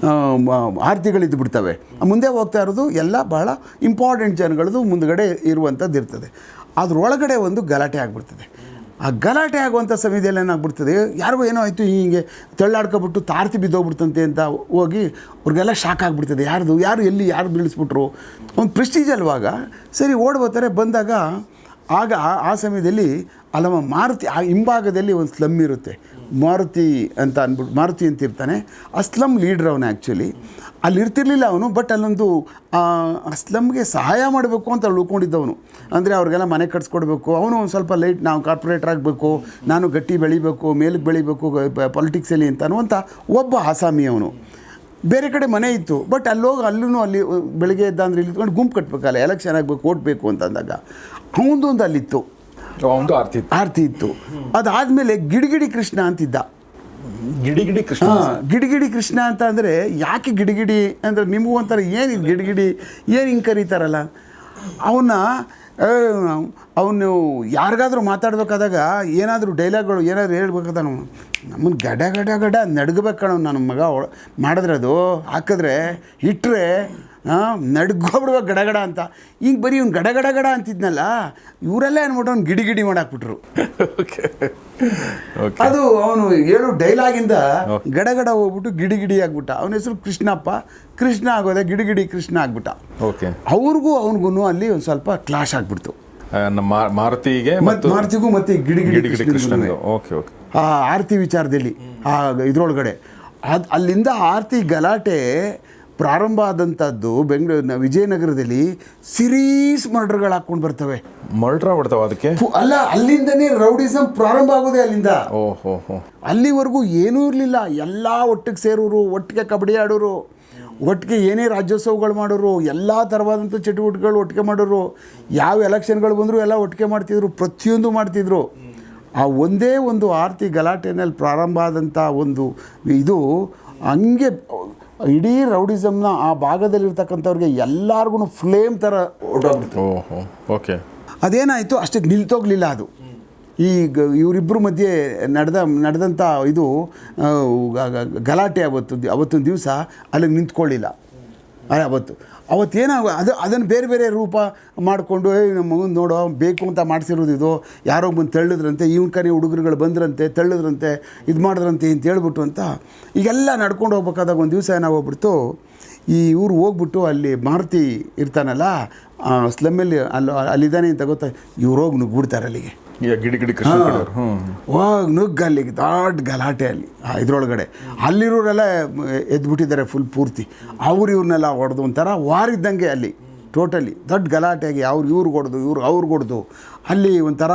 [SPEAKER 1] ಆ, ಮ- ಆರತಿಗಳಿದ್ದು ಬಿಡ್ತವೆ. ಮುಂದೆ ಹೋಗ್ತಾ ಇರೋದು ಎಲ್ಲ ಬಹಳ ಇಂಪಾರ್ಟೆಂಟ್ ಜನಗಳದ್ದು ಮುಂದುಗಡೆ ಇರುವಂಥದ್ದು ಇರ್ತದೆ ಅದರೊಳಗಡೆ ಒಂದು ಗಲಾಟೆ ಆಗಿಬಿಡ್ತದೆ. ಆ ಗಲಾಟೆ ಆಗುವಂಥ ಸಮಯದಲ್ಲಿ ಏನಾಗ್ಬಿಡ್ತದೆ? ಯಾರಿಗೂ ಏನೋ ಆಯಿತು, ಹೀಗೆ ತಳ್ಳಾಡ್ಕೊಬಿಟ್ಟು ತಾರ್ತಿ ಬಿದ್ದೋಗ್ಬಿಡ್ತಂತೆ ಅಂತ ಹೋಗಿ ಅವ್ರಿಗೆಲ್ಲ ಶಾಕ್ ಆಗಿಬಿಡ್ತದೆ. ಯಾರ್ದು, ಯಾರು ಎಲ್ಲಿ, ಯಾರು ಬೀಳಿಸ್ಬಿಟ್ರು ಒಂದು ಪ್ರೆಸ್ಟೀಜ್ ಅಲ್ವಾಗ ಸರಿ ಓಡ್ಬೋತಾರೆ ಬಂದಾಗ ಆಗ ಆ- ಸಮಯದಲ್ಲಿ ಅಲ್ಲವ ಮಾರುತಿ, ಆ ಹಿಂಭಾಗದಲ್ಲಿ ಒಂದು ಸ್ಲಮ್ ಇರುತ್ತೆ. ಮಾರುತಿ ಅಂತ ಅಂದ್ಬಿಟ್ಟು ಮಾರುತಿ ಅಂತ ಇರ್ತಾನೆ. ಸ್ಲಮ್ ಲೀಡ್ರ್ ಅವನು ಆ್ಯಕ್ಚುಲಿ ಅಲ್ಲಿ ಇರ್ತಿರ್ಲಿಲ್ಲ ಅವನು ಬಟ್ ಅಲ್ಲೊಂದು, ಆ ಸ್ಲಮ್ಗೆ ಸಹಾಯ ಮಾಡಬೇಕು ಅಂತ ಅಲ್ಲಿ ಉಳ್ಕೊಂಡಿದ್ದವನು. ಅಂದರೆ ಅವ್ರಿಗೆಲ್ಲ ಮನೆ ಕಟ್ಸ್ಕೊಡ್ಬೇಕು, ಅವನು ಒಂದು ಸ್ವಲ್ಪ ಲೈಟ್ ನಾವು ಕಾರ್ಪೊರೇಟರ್ ಆಗಬೇಕು ನಾನು ಗಟ್ಟಿ ಬೆಳಿಬೇಕು ಮೇಲಕ್ಕೆ ಬೆಳಿಬೇಕು ಪಾಲಿಟಿಕ್ಸಲ್ಲಿ ಅಂತ ಅನ್ನುವಂಥ ಒಬ್ಬ ಆಸಾಮಿ ಅವನು. ಬೇರೆ ಕಡೆ ಮನೆ ಇತ್ತು ಬಟ್ ಅಲ್ಲೋಗಿ ಅಲ್ಲೂ ಅಲ್ಲಿ ಬೆಳಗ್ಗೆ ಎದ್ದ ಅಂದರೆ ಇಲ್ಲಿ ಗುಂಪು ಕಟ್ಟಬೇಕಲ್ಲ ಎಲೆಕ್ಷನ್ ಆಗಬೇಕು ಓಟ್ ಬೇಕು ಅಂತ ಒಂದು ಅಲ್ಲಿತ್ತು
[SPEAKER 2] ಒಂದು ಆರ್ತಿ ಇತ್ತು.
[SPEAKER 1] ಆರತಿ ಇತ್ತು ಅದಾದಮೇಲೆ ಗಿಡಿಗಿಡಿ ಕೃಷ್ಣ ಅಂತಿದ್ದ.
[SPEAKER 2] ಗಿಡಿಗಿಡಿ ಗಿಡಿ ಕೃಷ್ಣ
[SPEAKER 1] ಗಿಡಿಗಿಡಿ ಕೃಷ್ಣ ಅಂತ ಅಂದರೆ ಯಾಕೆ ಗಿಡಿಗಿಡಿ ಅಂದರೆ ನಿಮಗೂ ಒಂಥರ ಏನು ಗಿಡಿಗಿಡಿ ಏನು ಹಿಂಗೆ ಕರೀತಾರಲ್ಲ? ಅವನ್ನ ಅವನು ಯಾರಿಗಾದ್ರೂ ಮಾತಾಡ್ಬೇಕಾದಾಗ ಏನಾದರೂ ಡೈಲಾಗ್ಗಳು ಏನಾದರೂ ನಾವು ನಮ್ಮನ್ನು ಗಡ ಗಡ ಗಡ ನಡ್ಗಬೇಕು ಕಣ ನನ್ನ ಮಗ ಮಾಡಿದ್ರೆ ಅದು ಹಾಕಿದ್ರೆ ಇಟ್ಟರೆ ನಡ್ಗೋಬಿಡ್ಬೇಕು ಗಡಗಡ ಅಂತ. ಈಗ ಬರೀ ಇವ್ನು ಗಡಗಡ ಗಡ ಅಂತಿದ್ನಲ್ಲ ಇವರೆಲ್ಲ ಏನ್ಬಿಟ್ಟು ಅವ್ನು ಗಿಡಿ ಗಿಡಿ ಮಾಡಾಕ್ಬಿಟ್ರು.
[SPEAKER 2] ಓಕೆ. ಓಕೆ.
[SPEAKER 1] ಅದು ಅವನು ಹೇಳು ಡೈಲಾಗಿಂದ ಗಡಗಡ ಹೋಗ್ಬಿಟ್ಟು ಗಿಡಿ ಗಿಡಿ ಆಗ್ಬಿಟ್ಟ. ಅವನ ಹೆಸರು ಕೃಷ್ಣಪ್ಪ ಕೃಷ್ಣ ಆಗೋದೆ ಗಿಡಿ ಗಿಡಿ ಕೃಷ್ಣ ಆಗ್ಬಿಟ್ಟ.
[SPEAKER 2] ಓಕೆ.
[SPEAKER 1] ಅವ್ರಿಗೂ ಅವನಿಗೂ ಅಲ್ಲಿ ಒಂದು ಸ್ವಲ್ಪ ಕ್ಲಾಶ್ ಆಗ್ಬಿಡ್ತು.
[SPEAKER 2] ನಮ್ಮ ಮಾರುತಿಗೆ
[SPEAKER 1] ಮತ್ತು ಮಾರುತಿಗೂ ಮತ್ತೆ ಗಿಡಿ
[SPEAKER 2] ಗಿಡಿ ಓಕೆ ಓಕೆ.
[SPEAKER 1] ಆ ಆರತಿ ವಿಚಾರದಲ್ಲಿ ಆ ಇದ್ರೊಳಗಡೆ. ಅದು ಅಲ್ಲಿಂದ ಆರತಿ ಗಲಾಟೆ ಪ್ರಾರಂಭ ಆದಂಥದ್ದು ಬೆಂಗಳೂರಿನ ವಿಜಯನಗರದಲ್ಲಿ ಸಿರೀಸ್ ಮರ್ಡರ್ಗಳು ಹಾಕ್ಕೊಂಡು ಬರ್ತವೆ.
[SPEAKER 2] ಮರ್ಡ್ರ್ ಆಗ್ಬಿಡ್ತಾವ ಅದಕ್ಕೆ?
[SPEAKER 1] ಅಲ್ಲ ಅಲ್ಲಿಂದನೇ ರೌಡಿಸಮ್ ಪ್ರಾರಂಭ ಆಗೋದೇ ಅಲ್ಲಿಂದ.
[SPEAKER 2] ಓಹೋ
[SPEAKER 1] ಅಲ್ಲಿವರೆಗೂ ಏನೂ ಇರಲಿಲ್ಲ. ಎಲ್ಲ ಒಟ್ಟಿಗೆ ಸೇರೋರು ಒಟ್ಟಿಗೆ ಕಬಡ್ಡಿ ಆಡೋರು ಒಟ್ಟಿಗೆ ಏನೇ ರಾಜ್ಯೋತ್ಸವಗಳು ಮಾಡೋರು ಎಲ್ಲ ಥರವಾದಂಥ ಚಟುವಟಿಕೆಗಳು ಒಟ್ಟಿಗೆ ಮಾಡೋರು ಯಾವ ಎಲೆಕ್ಷನ್ಗಳು ಬಂದರೂ ಎಲ್ಲ ಒಟ್ಟಿಗೆ ಮಾಡ್ತಿದ್ರು ಪ್ರತಿಯೊಂದು ಮಾಡ್ತಿದ್ರು. ಆ ಒಂದೇ ಒಂದು ಆರ್ತಿ ಗಲಾಟೆನಲ್ಲಿ ಪ್ರಾರಂಭ ಆದಂಥ ಒಂದು ಇದು ಹಂಗೆ ಇಡೀ ರೌಡಿಸಮ್ನ ಆ ಭಾಗದಲ್ಲಿರ್ತಕ್ಕಂಥವ್ರಿಗೆ ಎಲ್ಲರಿಗೂ ಫ್ಲೇಮ್ ಥರ
[SPEAKER 2] ಓಡೋಗ್ಬಿಡ್ತು. ಓಕೆ.
[SPEAKER 1] ಅದೇನಾಯಿತು? ಅಷ್ಟಕ್ಕೆ ನಿಲ್ತೋಗ್ಲಿಲ್ಲ ಅದು. ಈ ಗ- ಇವರಿಬ್ಬರ ಮಧ್ಯೆ ನಡೆದ ನಡೆದಂಥ ಇದು ಗಲಾಟೆ ಅವತ್ತು ದಿ- ಅವತ್ತೊಂದು ದಿವಸ ಅಲ್ಲಿಗೆ ನಿಂತ್ಕೊಳ್ಳಿಲ್ಲ. ಅವತ್ತು ಅವತ್ತೇನಾಗ ಅದು, ಅದನ್ನು ಬೇರೆ ಬೇರೆ ರೂಪ ಮಾಡಿಕೊಂಡು ನಮ್ಮ ಮಗನ ನೋಡೋ ಬೇಕು ಅಂತ ಮಾಡಿಸಿರೋದು ಇದು. ಯಾರೋ ಬಂದು ತಳ್ಳಿದ್ರಂತೆ, ಇವನ ಕನೆ ಹುಡುಗರುಗಳು ಬಂದ್ರಂತೆ, ತಳ್ಳಿದ್ರಂತೆ, ಇದು ಮಾಡಿದ್ರಂತೆ ಅಂತ ಹೇಳ್ಬಿಟ್ಟು ಅಂತ ಈಗೆಲ್ಲ ನಡ್ಕೊಂಡು ಹೋಗ್ಬೇಕಾದಾಗ ಒಂದು ದಿವಸ ಏನಾಗೋಗ್ಬಿಡ್ತು ಈ ಇವ್ರು ಹೋಗ್ಬಿಟ್ಟು ಅಲ್ಲಿ ಮಾರುತಿ ಇರ್ತಾನಲ್ಲ ಸ್ಲಮ್ಮಲ್ಲಿ ಅಲ್ಲಿ ಅಲ್ಲಿದ್ದಾನೆ ಅಂತ ಗೊತ್ತಾ, ಇವ್ರು ಹೋಗಿ ನುಗ್ಬಿಡ್ತಾರೆ ಅಲ್ಲಿಗೆ.
[SPEAKER 2] ಗಿಡಿ ಗಿಡಿ ಕೃಷ್ಣ ಕಡೆಯವ್ರು ಹ್ಞೂ
[SPEAKER 1] ಹೋಗಿ ನುಗ್ಗ ಅಲ್ಲಿಗೆ ದೊಡ್ಡ ಗಲಾಟೆ ಅಲ್ಲಿ ಇದ್ರೊಳಗಡೆ. ಅಲ್ಲಿರೋರೆಲ್ಲ ಎದ್ಬಿಟ್ಟಿದ್ದಾರೆ ಫುಲ್ ಪೂರ್ತಿ. ಅವ್ರು ಇವ್ರನ್ನೆಲ್ಲ ಹೊಡೆದು ಒಂಥರ ವಾರಿದ್ದಂಗೆ ಅಲ್ಲಿ ಟೋಟಲಿ ದೊಡ್ಡ ಗಲಾಟೆಗೆ ಅವ್ರು ಇವ್ರಿಗೆ ಹೊಡೆದು ಇವ್ರು ಅವ್ರು ಹೊಡೆದು ಅಲ್ಲಿ ಒಂಥರ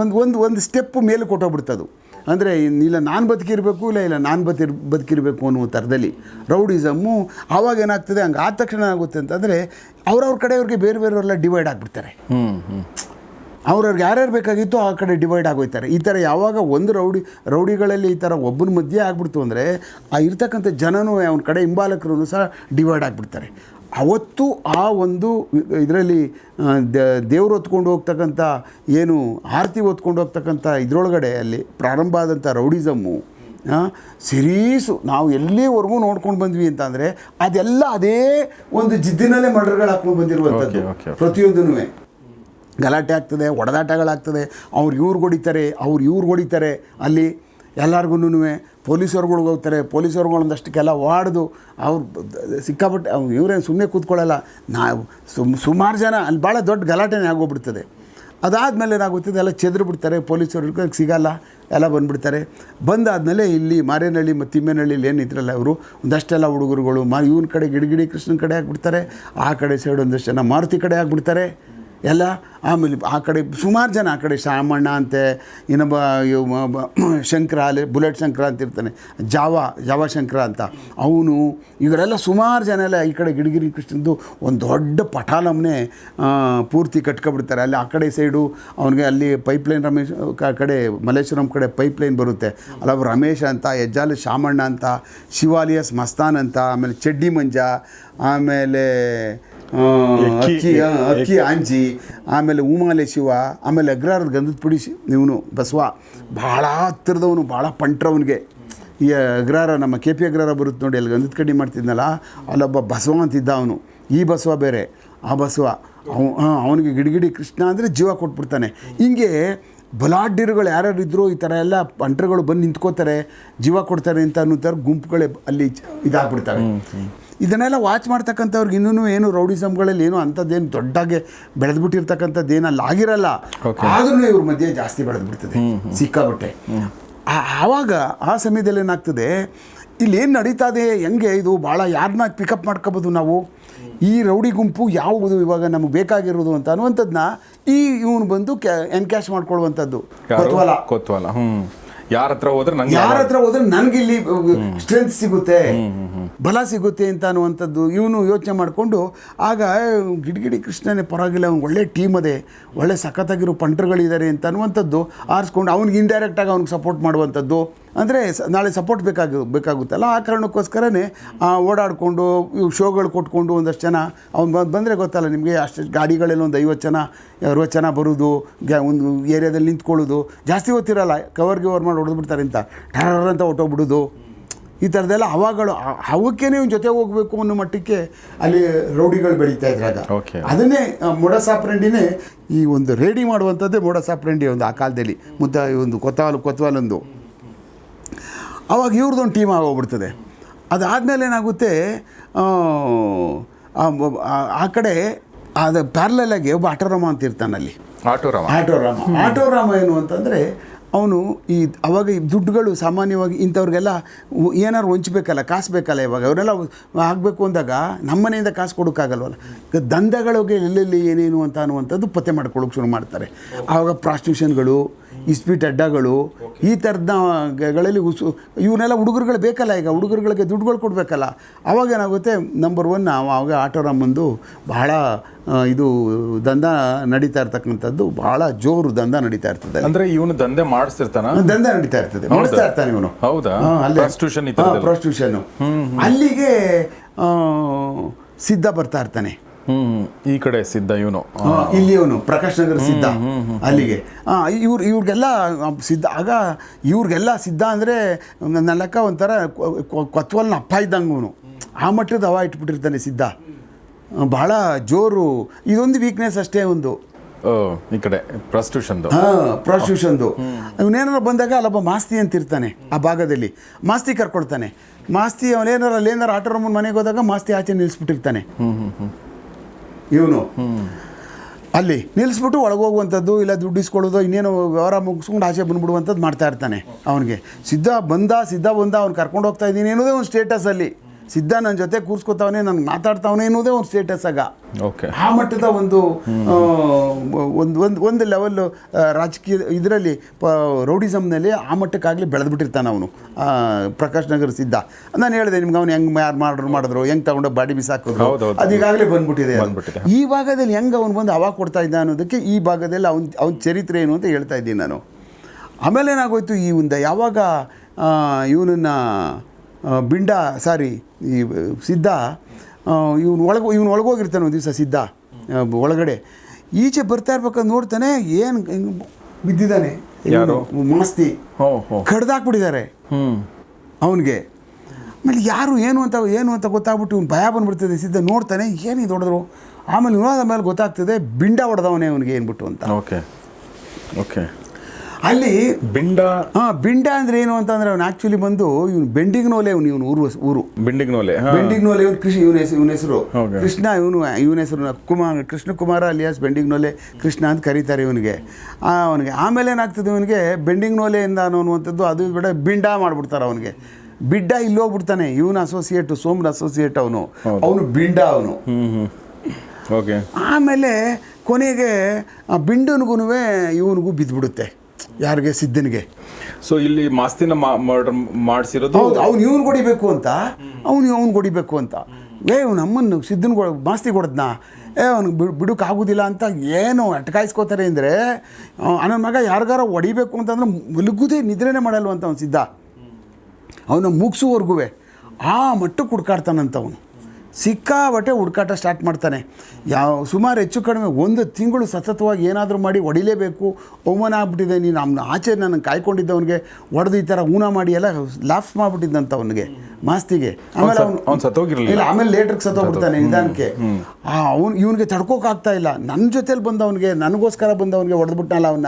[SPEAKER 1] ಒಂದು ಒಂದು ಒಂದು ಸ್ಟೆಪ್ ಮೇಲೆ ಕೊಟ್ಟೋಗ್ಬಿಡ್ತದು. ಅಂದರೆ ಇಲ್ಲ ನಾನು ಬದುಕಿರಬೇಕು ಇಲ್ಲ ಇಲ್ಲ ನಾನು ಬದುಕಿರ್ ಬದುಕಿರಬೇಕು ಅನ್ನುವ ಥರದಲ್ಲಿ ರೌಡಿಸಮ್ಮು ಆವಾಗ ಏನಾಗ್ತದೆ ಹಂಗೆ ಆದ ತಕ್ಷಣ ಏನಾಗುತ್ತೆ ಅಂತಂದರೆ ಅವ್ರವ್ರ ಕಡೆಯವ್ರಿಗೆ ಬೇರೆ ಬೇರೆಯವರೆಲ್ಲ ಡಿವೈಡ್ ಆಗಿಬಿಡ್ತಾರೆ.
[SPEAKER 2] ಹ್ಞೂ ಹ್ಞೂ
[SPEAKER 1] ಅವ್ರವ್ರಿಗೆ ಯಾರ್ಯಾರು ಬೇಕಾಗಿತ್ತು ಆ ಕಡೆ ಡಿವೈಡ್ ಆಗೋಯ್ತಾರೆ. ಈ ಥರ ಯಾವಾಗ ಒಂದು ರೌಡಿ ರೌಡಿಗಳಲ್ಲಿ ಈ ಥರ ಒಬ್ಬನ ಮಧ್ಯೆ ಆಗ್ಬಿಡ್ತು ಅಂದರೆ ಆ ಇರ್ತಕ್ಕಂಥ ಜನನೂ ಅವನ ಕಡೆ ಹಿಂಬಾಲಕರು ಸಹ ಡಿವೈಡ್ ಆಗಿಬಿಡ್ತಾರೆ. ಅವತ್ತು ಆ ಒಂದು ಇದರಲ್ಲಿ ದೇವ್ರು ಹೊತ್ಕೊಂಡು ಹೋಗ್ತಕ್ಕಂಥ ಏನು ಆರತಿ ಹೊತ್ಕೊಂಡು ಹೋಗ್ತಕ್ಕಂಥ ಇದರೊಳಗಡೆ ಅಲ್ಲಿ ಪ್ರಾರಂಭ ಆದಂಥ ರೌಡಿಸಮ್ಮು ಸಿರೀಸು ನಾವು ಎಲ್ಲಿವರೆಗೂ ನೋಡ್ಕೊಂಡು ಬಂದ್ವಿ ಅಂತ ಅಂದರೆ ಅದೆಲ್ಲ ಅದೇ ಒಂದು ಜಿದ್ದಿನಲ್ಲೇ ಮರ್ಡರ್ಗಳು ಹಾಕ್ಕೊಂಡು ಬಂದಿರುವಂಥದ್ದು. ಪ್ರತಿಯೊಂದೂ ಗಲಾಟೆ ಆಗ್ತದೆ ಹೊಡೆದಾಟಗಳಾಗ್ತದೆ ಅವ್ರು ಇವ್ರಿಗೆ ಹೊಡಿತಾರೆ, ಅವ್ರು ಇವ್ರಿಗೆ ಹೊಡಿತಾರೆ. ಅಲ್ಲಿ ಎಲ್ಲರಿಗೂ ಪೊಲೀಸರುಗಳು ಹೋಗ್ತಾರೆ, ಪೊಲೀಸರುಗಳೊಂದಷ್ಟಕ್ಕೆಲ್ಲ ವಾಡ್ದು ಅವ್ರು ಸಿಕ್ಕಾಪಟ್ಟೆ ಅವ್ರು ಇವರೇನು ಸುಮ್ಮನೆ ಕೂತ್ಕೊಳ್ಳಲ್ಲ ನಾವು ಸುಮ್, ಸುಮಾರು ಜನ ಅಲ್ಲಿ ಭಾಳ ದೊಡ್ಡ ಗಲಾಟೆನೇ ಆಗೋಗ್ಬಿಡ್ತದೆ. ಅದಾದಮೇಲೆ ಏನಾಗುತ್ತೆ ಎಲ್ಲ ಚೆದ್ರು ಬಿಡ್ತಾರೆ, ಪೊಲೀಸರು ಸಿಗಲ್ಲ, ಎಲ್ಲ ಬಂದುಬಿಡ್ತಾರೆ. ಬಂದಾದಮೇಲೆ ಇಲ್ಲಿ ಮಾರೇನಹಳ್ಳಿ ಮತ್ತು ತಿಮ್ಮೇನಹಳ್ಳಿಲಿ ಏನಿದ್ರಲ್ಲ ಅವರು ಒಂದಷ್ಟೆಲ್ಲ ಹುಡುಗರುಗಳು, ಮಾ, ಇವನ ಕಡೆ ಗಿಡಗಿಡಿ ಕೃಷ್ಣನ ಕಡೆ ಆಗಿಬಿಡ್ತಾರೆ, ಆ ಕಡೆ ಸೈಡ್ ಒಂದಷ್ಟು ಜನ ಮಾರುತಿ ಕಡೆ ಆಗಿಬಿಡ್ತಾರೆ. ಎಲ್ಲ ಆಮೇಲೆ ಆ ಕಡೆ ಸುಮಾರು ಜನ ಆ ಕಡೆ ಶಾಮಣ್ಣ ಅಂತೆ, ಇನ್ನೊಬ್ಬ ಶಂಕರ ಅಲ್ಲಿ ಬುಲೆಟ್ ಶಂಕರ ಅಂತ ಇರ್ತಾನೆ, ಜಾವ ಜಾವ ಶಂಕರ ಅಂತ. ಅವನು ಇವರೆಲ್ಲ ಸುಮಾರು ಜನ ಎಲ್ಲ ಈ ಕಡೆ ಗಿಡಗಿರಿ ಕೃಷ್ಣಂದು ಒಂದು ದೊಡ್ಡ ಪಟಾಲಮ್ನೆ ಪೂರ್ತಿ ಕಟ್ಕೊಬಿಡ್ತಾರೆ. ಅಲ್ಲಿ ಆ ಕಡೆ ಸೈಡು ಅವನಿಗೆ ಅಲ್ಲಿ ಪೈಪ್ಲೈನ್ ರಮೇಶ್ ಕಡೆ ಮಲ್ಲೇಶ್ವರಂ ಕಡೆ ಪೈಪ್ಲೈನ್ ಬರುತ್ತೆ. ಅಲ್ಲ ರಮೇಶ್ ಅಂತ, ಯಜ್ಜಾಲ ಶಾಮಣ್ಣ ಅಂತ, ಶಿವಾಲಿಯಸ್ ಮಸ್ತಾನ್ ಅಂತ, ಆಮೇಲೆ ಚಡ್ಡಿ ಮಂಜ, ಆಮೇಲೆ ಅಕ್ಕಿ ಅಕ್ಕಿ ಆಂಜಿ ಆಮೇಲೆ ಉಮಾಲೆ ಶಿವ ಆಮೇಲೆ ಅಗ್ರಾರದ ಗಂಧದ ಪುಡಿ ಇವನು ಬಸವ ಭಾಳ ಹತ್ತಿರದವನು ಭಾಳ ಪಂಟ್ರವನಿಗೆ. ಈ ಅಗ್ರಾರ ನಮ್ಮ ಕೆ ಪಿ ಅಗ್ರಾರ ಬರುತ್ತೆ ನೋಡಿ ಅಲ್ಲಿ ಗಂಧದ ಕಡ್ಡಿ ಮಾಡ್ತಿದ್ನಲ್ಲ ಅಲ್ಲೊಬ್ಬ ಬಸವ ಅಂತಿದ್ದ ಅವನು. ಈ ಬಸವ ಬೇರೆ ಆ ಬಸವ ಅವ ಅವನಿಗೆ ಗಿಡಗಿಡಿ ಕೃಷ್ಣ ಅಂದರೆ ಜೀವ ಕೊಟ್ಬಿಡ್ತಾನೆ. ಹಿಂಗೆ ಬಲಾಢ್ಯರುಗಳು ಯಾರ್ಯಾರು ಇದ್ರು ಈ ಥರ ಎಲ್ಲ ಪಂಟ್ರಗಳು ಬಂದು ನಿಂತ್ಕೋತಾರೆ ಜೀವ ಕೊಡ್ತಾರೆ ಅಂತ ಅನ್ನೋತರ ಗುಂಪುಗಳೇ ಅಲ್ಲಿ ಇದಾಗ್ಬಿಡ್ತಾರೆ. ಇದಾಗ್ಬಿಡ್ತವೆ ಇದನ್ನೆಲ್ಲ ವಾಚ್ ಮಾಡ್ತಕ್ಕಂಥವ್ರಿಗೆ ಇನ್ನೂ ಏನು ರೌಡಿಸಮ್ಗಳಲ್ಲಿ ಏನು ಅಂಥದ್ದೇನು ದೊಡ್ಡಾಗೆ ಬೆಳೆದ್ಬಿಟ್ಟಿರ್ತಕ್ಕಂಥದ್ದು ಏನಲ್ಲ ಆಗಿರಲ್ಲ ಆದ್ರೂ ಇವ್ರ ಮಧ್ಯೆ ಜಾಸ್ತಿ ಬೆಳೆದ್ಬಿಡ್ತದೆ ಸಿಕ್ಕಾಬಟ್ಟೆ ಆವಾಗ ಆ ಸಮಯದಲ್ಲಿ ಏನಾಗ್ತದೆ ಇಲ್ಲಿ ಏನು ನಡೀತಾ ಇದೆ ಹೆಂಗೆ ಇದು ಭಾಳ ಯಾರನ್ನ ಪಿಕಪ್ ಮಾಡ್ಕೋಬೋದು ನಾವು? ಈ ರೌಡಿ ಗುಂಪು ಯಾವುದು ಇವಾಗ ನಮಗೆ ಬೇಕಾಗಿರೋದು ಅಂತ ಅನ್ನುವಂಥದ್ದನ್ನ ಈ ಇವನು ಬಂದು ಕ್ಯಾ ಎನ್ಕ್ಯಾಶ್ ಮಾಡ್ಕೊಳ್ಳುವಂಥದ್ದು. ಕೊತ್ವಾಲ.
[SPEAKER 2] ಕೊತ್ವಾಲ. ಹ್ಮ್. ಯಾರ ಹತ್ರ ಹೋದ್ರೆ ನಂಗೆ
[SPEAKER 1] ಯಾರ ಹತ್ರ ಹೋದ್ರೆ ನನಗೆ ಇಲ್ಲಿ ಸ್ಟ್ರೆಂತ್ ಸಿಗುತ್ತೆ ಬಲ ಸಿಗುತ್ತೆ ಅಂತ ಅನ್ನುವಂಥದ್ದು ಇವನು ಯೋಚನೆ ಮಾಡಿಕೊಂಡು ಆಗ ಗಿಡಿಗಿಡಿ ಕೃಷ್ಣನೇ ಪರವಾಗಿಲ್ಲ ಅವ್ನು ಒಳ್ಳೆ ಟೀಮ್ ಅದೇ ಒಳ್ಳೆ ಸಖತ್ತಾಗಿರೋ ಪಂಟ್ರುಗಳಿದ್ದಾರೆ ಅಂತ ಅನ್ನುವಂಥದ್ದು ಆರಿಸ್ಕೊಂಡು ಅವ್ನಿಗೆ ಇಂಡೈರೆಕ್ಟಾಗಿ ಅವ್ನಿಗೆ ಸಪೋರ್ಟ್ ಮಾಡುವಂಥದ್ದು. ಅಂದರೆ ನಾಳೆ ಸಪೋರ್ಟ್ ಬೇಕಾಗ, ಬೇಕಾಗುತ್ತಲ್ಲ ಆ ಕಾರಣಕ್ಕೋಸ್ಕರನೇ ಓಡಾಡಿಕೊಂಡು ಇವು ಶೋಗಳು ಕೊಟ್ಕೊಂಡು ಒಂದಷ್ಟು ಜನ, ಅವ್ನು ಬಂದರೆ ಗೊತ್ತಲ್ಲ ನಿಮಗೆ ಅಷ್ಟು ಗಾಡಿಗಳೆಲ್ಲ ಒಂದು ಐವತ್ತು ಜನ ಅರವತ್ತು ಜನ ಬರೋದು, ಗ್ಯಾ, ಒಂದು ಏರಿಯಾದಲ್ಲಿ ನಿಂತ್ಕೊಳ್ಳೋದು ಜಾಸ್ತಿ ಗೊತ್ತಿರಲ್ಲ ಕವರ್ ಗಿವರ್ ಮಾಡಿ ಹೊಡೆದ್ಬಿಡ್ತಾರೆ ಅಂತ ಟರ್ ಅಂತ ಹೊಟ್ಟೋಗ್ಬಿಡೋದು ಈ ಥರದ್ದೆಲ್ಲ ಅವಾಗಳು ಅವಕ್ಕೆ ನೀವು ಜೊತೆ ಹೋಗಬೇಕು ಅನ್ನೋ ಮಟ್ಟಕ್ಕೆ ಅಲ್ಲಿ ರೌಡಿಗಳು ಬೆಳೀತಾ ಇದ್ರಾಗ. ಅದನ್ನೇ ಮೊಡಸಾ ಮೊಡ ಸಾಪ್ರಂಡಿನೇ ಈ ಒಂದು ರೇಡಿ ಮಾಡುವಂಥದ್ದೇ ಮೊಡ ಸಾಪ್ರಂಡಿ ಒಂದು ಆ ಕಾಲದಲ್ಲಿ ಮುದ್ದ ಒಂದು ಕೊತ್ತವಾಲು ಕೊತ್ವಾಲೊಂದು ಅವಾಗ ಇವ್ರದ್ದೊಂದು ಟೀಮ್ ಆಗೋಗ್ಬಿಡ್ತದೆ. ಅದಾದಮೇಲೆ ಏನಾಗುತ್ತೆ ಆ, ಕಡೆ ಅದು ಪ್ಯಾರ್ಲಲಾಗಿ ಒಬ್ಬ ಆಟೋರಾಮ ಅಂತ ಇರ್ತಾನಲ್ಲಿ
[SPEAKER 2] ಆಟೋರಾಮ.
[SPEAKER 1] ಆಟೋರಾಮ. ಆಟೋರಾಮ ಏನು ಅಂತಂದರೆ ಅವನು ಈ ಅವಾಗ ಈ ದುಡ್ಡುಗಳು ಸಾಮಾನ್ಯವಾಗಿ ಇಂಥವ್ರಿಗೆಲ್ಲ ಏನಾರು ಹೊಂಚಬೇಕಲ್ಲ ಕಾಸು ಬೇಕಲ್ಲ ಇವಾಗ. ಅವರೆಲ್ಲ ಆಗಬೇಕು ಅಂದಾಗ ನಮ್ಮನೆಯಿಂದ ಕಾಸು ಕೊಡೋಕ್ಕಾಗಲ್ವಲ್ಲ. ದಂಧಗಳಿಗೆ ಎಲ್ಲೆಲ್ಲಿ ಏನೇನು ಅಂತ ಅನ್ನುವಂಥದ್ದು ಪತ್ತೆ ಮಾಡ್ಕೊಳ್ಳೋಕೆ ಶುರು ಮಾಡ್ತಾರೆ. ಆವಾಗ ಪ್ರಾಸ್ಟ್ಯೂಷನ್ಗಳು ಇಸ್ಪೀಟ್ ಅಡ್ಡಗಳು ಈ ಥರದಲ್ಲಿ ಉಸು ಇವನ್ನೆಲ್ಲ ಹುಡುಗರುಗಳು ಬೇಕಲ್ಲ ಈಗ. ಹುಡುಗರುಗಳಿಗೆ ದುಡ್ಡುಗಳು ಕೊಡಬೇಕಲ್ಲ. ಅವಾಗ ಏನಾಗುತ್ತೆ ನಂಬರ್ ಒನ್ ಅವಾಗ ಆಟೋರಾಮಂದು ಬಹಳ ಆ, ಇದು ದಂಧ ನಡೀತಾ ಇರ್ತಕ್ಕಂಥದ್ದು ಬಹಳ ಜೋರು ದಂಧ ನಡೀತಾ ಇರ್ತದೆ.
[SPEAKER 2] ಅಂದ್ರೆ ಇವನು ದಂಧೆ ಮಾಡಿಸ್ತಿರ್ತಾನ?
[SPEAKER 1] ದಂಧೆ ನಡೀತಾ ಇರ್ತದೆ. ಮಾಡಿಸ್ತಾ ಇರ್ತಾನೆ ಇವನು.
[SPEAKER 2] ಹೌದಾ? ಪ್ರಾಸ್ಟ್ಯೂಷನ್?
[SPEAKER 1] ಪ್ರಾಸ್ಟಿಟ್ಯೂಷನ್ ಅಲ್ಲಿಗೆ ಸಿದ್ಧ ಬರ್ತಾ ಇರ್ತಾನೆ.
[SPEAKER 2] ಈ ಕಡೆ ಸಿದ್ಧ ಇವನು.
[SPEAKER 1] ಇಲ್ಲಿ ಇವನು ಪ್ರಕಾಶ್ ನಗರ ಸಿದ್ಧ ಅಲ್ಲಿಗೆ. ಇವ್ರು ಇವ್ರಿಗೆಲ್ಲ ಸಿದ್ಧ ಆಗ ಇವ್ರಿಗೆಲ್ಲ ಸಿದ್ಧ ಅಂದರೆ ನನ್ನ ಲೆಕ್ಕ ಒಂಥರ ಕೊ- ಕೊ- ಅಪ್ಪ ಇದ್ದಂಗೆ ಅವನು. ಆ ಮಟ್ಟದ ಹವಾ ಇಟ್ಬಿಟ್ಟಿರ್ತಾನೆ ಸಿದ್ಧ. ಬಹಳ ಜೋರು ಇದೊಂದು ವೀಕ್ನೆಸ್ ಅಷ್ಟೇ ಒಂದು.
[SPEAKER 2] ಈ ಕಡೆ ಪ್ರಾಸ್ಟಿಟ್ಯೂಷನ್ದು
[SPEAKER 1] ಹಾಂ ಪ್ರಾಸ್ಟಿಟ್ಯೂಷನ್ದು ಇವನೇನಾರು ಬಂದಾಗ ಅಲ್ಲೊಬ್ಬ ಮಾಸ್ತಿ ಅಂತ ಇರ್ತಾನೆ ಆ ಭಾಗದಲ್ಲಿ. ಮಾಸ್ತಿ ಕರ್ಕೊಡ್ತಾನೆ ಮಾಸ್ತಿ ಅವನೇನಾರು ಅಲ್ಲೇನಾರು ರೂಮ್ ಮನೆಗೆ ಹೋದಾಗ ಮಾಸ್ತಿ ಆಚೆ ನಿಲ್ಲಿಸ್ಬಿಟ್ಟಿರ್ತಾನೆ ಇವನು. ಅಲ್ಲಿ ನಿಲ್ಲಿಸ್ಬಿಟ್ಟು ಒಳಗೆ ಹೋಗುವಂಥದ್ದು ಇಲ್ಲ ದುಡ್ಡು ಇಸ್ಕೊಳ್ಳೋದು ಇನ್ನೇನು ವ್ಯವಹಾರ ಮುಗಿಸ್ಕೊಂಡು ಆಚೆ ಬಂದ್ಬಿಡುವಂಥದ್ದು ಮಾಡ್ತಾ ಇರ್ತಾನೆ ಅವನಿಗೆ. ಸಿದ್ಧ ಬಂದ ಸಿದ್ಧ ಬಂದ ಅವ್ನು ಕರ್ಕೊಂಡು ಹೋಗ್ತಾ ಇದ್ದೀನಿ ಅನ್ನೋದೇ ಒಂದು ಸ್ಟೇಟಸಲ್ಲಿ ಸಿದ್ಧ ನನ್ನ ಜೊತೆ ಕೂರ್ಸ್ಕೊತಾವನೇ ನನ್ಗೆ ಮಾತಾಡ್ತಾವನೆ ಅನ್ನೋದೇ ಒಂದು ಸ್ಟೇಟಸ್ ಆಗ.
[SPEAKER 2] ಓಕೆ
[SPEAKER 1] ಆ ಮಟ್ಟದ ಒಂದು ಒಂದು ಒಂದು ಒಂದು ಲೆವೆಲ್ ರಾಜಕೀಯ ಇದರಲ್ಲಿ ಪ ರೌಡಿಸಮ್ನಲ್ಲಿ ಆ ಮಟ್ಟಕ್ಕಾಗಲಿ ಬೆಳೆದ್ಬಿಟ್ಟಿರ್ತಾನೆ ಅವನು ಪ್ರಕಾಶ್ ನಗರ ಸಿದ್ಧ. ನಾನು ಹೇಳಿದೆ ನಿಮ್ಗೆ ಅವ್ನು ಹೆಂಗೆ ಯಾರು ಮಾಡ್ರು ಮಾಡಿದ್ರು ಹೆಂಗೆ ತಗೊಂಡು ಬಾಡಿ ಬಿಸಾಕಿದ್ರು. ಅದು ಈಗಾಗಲೇ ಬಂದ್ಬಿಟ್ಟಿದೆ ಈ ಭಾಗದಲ್ಲಿ ಹೆಂಗೆ ಅವ್ನು ಬಂದು ಅವಾಗ ಕೊಡ್ತಾ ಇದ್ದ ಅನ್ನೋದಕ್ಕೆ ಈ ಭಾಗದಲ್ಲಿ ಅವನ ಅವ್ನ ಚರಿತ್ರೆ ಏನು ಅಂತ ಹೇಳ್ತಾ ಇದ್ದೀನಿ ನಾನು. ಆಮೇಲೆ ಏನಾಗೋಯ್ತು ಈ ಒಂದು ಯಾವಾಗ ಇವನನ್ನು ಬಿಂಡ ಸಾರಿ ಈ ಸಿದ್ಧ ಇವನು ಒಳಗೆ ಇವನು ಒಳಗೋಗಿರ್ತಾನೆ ಒಂದು ದಿವಸ ಸಿದ್ಧ ಒಳಗಡೆ. ಈಚೆ ಬರ್ತಾ ಇರ್ಬೇಕಾದ್ರೆ ನೋಡ್ತಾನೆ ಏನು ಬಿದ್ದಿದ್ದಾನೆ. ಮಾಸ್ತಿ. ಕಡ್ದಾಕ್ಬಿಟ್ಟಿದ್ದಾರೆ.
[SPEAKER 2] ಹ್ಞೂ
[SPEAKER 1] ಅವನಿಗೆ. ಆಮೇಲೆ ಯಾರು ಏನು ಅಂತ ಏನು ಅಂತ ಗೊತ್ತಾಗ್ಬಿಟ್ಟು ಇವ್ನು ಭಯ ಬಂದ್ಬಿಡ್ತದೆ. ಸಿದ್ಧ ನೋಡ್ತಾನೆ ಏನಿದು ಹೊಡೆದ್ರು? ಆಮೇಲೆ ನೋಡಿದ ಮೇಲೆ ಗೊತ್ತಾಗ್ತದೆ ಬಿಂಡ ಹೊಡೆದವನೇ ಅವನಿಗೆ ಏನ್ಬಿಟ್ಟು ಅಂತ.
[SPEAKER 2] ಓಕೆ. ಓಕೆ.
[SPEAKER 1] ಅಲ್ಲಿ
[SPEAKER 2] ಬಿಂಡ.
[SPEAKER 1] ಹಾ ಬಿಂಡ ಅಂದ್ರೆ ಏನು ಅಂತಂದ್ರೆ ಅವ್ನು ಆಕ್ಚುಲಿ ಬಂದು ಇವನು ಬೆಂಡಿಗ್ನೋಲೆ ಇವನು ಇವನು ಊರು ಊರು.
[SPEAKER 2] ಬಿಂಡಿಗ್ನೋಲೆ ಬೆಂಡಿಗ್
[SPEAKER 1] ಬೆಂಡಿಗ್ನೋಲೆ ಇವನು ಕೃಷಿ ಇವನ ಹೆಸರು ಇವನ ಹೆಸರು. ಕೃಷ್ಣ ಇವನು ಇವನ ಹೆಸರು ಕುಮಾರ್ ಕೃಷ್ಣ ಕುಮಾರ ಅಲಿಯಾಸ್ ಬೆಂಡಿಗ್ನೋಲೆ ಕೃಷ್ಣ ಅಂತ ಕರೀತಾರೆ ಇವನಿಗೆ. ಅವನಿಗೆ ಆಮೇಲೆ ಏನಾಗ್ತದೆ ಇವನಿಗೆ ಬೆಂಡಿಗ್ನೋಲೆಯಿಂದ ಅನ್ನುವಂಥದ್ದು ಅದು ಬಿಡ ಬಿಂಡ ಮಾಡಿಬಿಡ್ತಾರೆ ಅವನಿಗೆ. ಬಿಡ್ಡ ಇಲ್ಲಿ ಹೋಗ್ಬಿಡ್ತಾನೆ ಇವನ ಅಸೋಸಿಯೇಟ್ ಸೋಮ್ನ ಅಸೋಸಿಯೇಟ್ ಅವನು. ಅವನು ಬಿಂಡ ಅವನು.
[SPEAKER 2] ಓಕೆ
[SPEAKER 1] ಆಮೇಲೆ ಕೊನೆಗೆ ಆ ಬಿಂಡನಿಗೂ ಇವನಿಗೂ ಬಿದ್ದುಬಿಡುತ್ತೆ ಯಾರಿಗೆ ಸಿದ್ಧನಿಗೆ.
[SPEAKER 2] ಸೊ ಇಲ್ಲಿ ಮಾಸ್ತಿನ ಮರ್ಡರ್ ಮಾಡಿಸಿರೋದು
[SPEAKER 1] ಹೌದು ಅವ್ನು ಇವ್ನು ಹೊಡಿಬೇಕು ಅಂತ. ಅವ್ನು ಅವ್ನು ಹೊಡಿಬೇಕು ಅಂತ. ಏ ಅವ್ನು ಅಮ್ಮನ್ನು ಸಿದ್ಧನ ಮಾಸ್ತಿ ಕೊಡದ್ನಾ? ಏ ಅವ್ನಿಗೆ ಬಿಡು ಬಿಡೋಕ್ಕಾಗೋದಿಲ್ಲ ಅಂತ ಏನು ಅಟಕಾಯಿಸ್ಕೋತಾರೆ ಅಂದರೆ ನನ್ನ ಮಗ ಯಾರಿಗಾರ ಹೊಡಿಬೇಕು ಅಂತಂದ್ರೆ ಮಲಗುದೇ ನಿದ್ರೆನೇ ಮಾಡಲ್ವಂತ ಅವ್ನು ಸಿದ್ಧ. ಅವನ ಮುಗಿಸುವವರೆಗೂ ಆ ಮಟ್ಟಕ್ಕೆ ಹುಡ್ಕಾಡ್ತಾನಂತ ಅವನು. ಸಿಕ್ಕಾಬಟ್ಟೆ ಹುಡುಕಾಟ ಸ್ಟಾರ್ಟ್ ಮಾಡ್ತಾನೆ. ಯಾವ, ಸುಮಾರು ಹೆಚ್ಚು ಕಡಿಮೆ ಒಂದು ತಿಂಗಳು ಸತತವಾಗಿ ಏನಾದರೂ ಮಾಡಿ ಹೊಡಿಲೇಬೇಕು. ಅವಮಾನ ಆಗ್ಬಿಟ್ಟಿದೆ, ನೀನು ನಮ್ಮ ಆಚೆ ನನಗೆ ಕಾಯ್ಕೊಂಡಿದ್ದವನಿಗೆ, ಹೊಡೆದು ಈ ಥರ ಊನ ಮಾಡಿ ಎಲ್ಲ ಲಾಫ್ ಮಾಡಿಬಿಟ್ಟಿದ್ದಂತ ಅವನಿಗೆ. ಮಾಸ್ತಿಗೆ. ಆಮೇಲೆ ಅವ್ನು
[SPEAKER 2] ಸತ್ತೋಗಿರ್ಲಿಲ್ಲ.
[SPEAKER 1] ಇಲ್ಲ ಆಮೇಲೆ ಲೇಟ್ರಿಗೆ ಸತ್ತೋಗ್ಬಿಡ್ತಾನೆ ನಿಧಾನಕ್ಕೆ. ಅವ್ನು ಇವನಿಗೆ ತಡ್ಕೋಕ್ಕಾಗ್ತಾ ಇಲ್ಲ. ನನ್ನ ಜೊತೆಲಿ ಬಂದವನಿಗೆ ನನಗೋಸ್ಕರ ಬಂದವನಿಗೆ ಹೊಡೆದ್ಬಿಟ್ನಲ್ಲ ಅವನ್ನ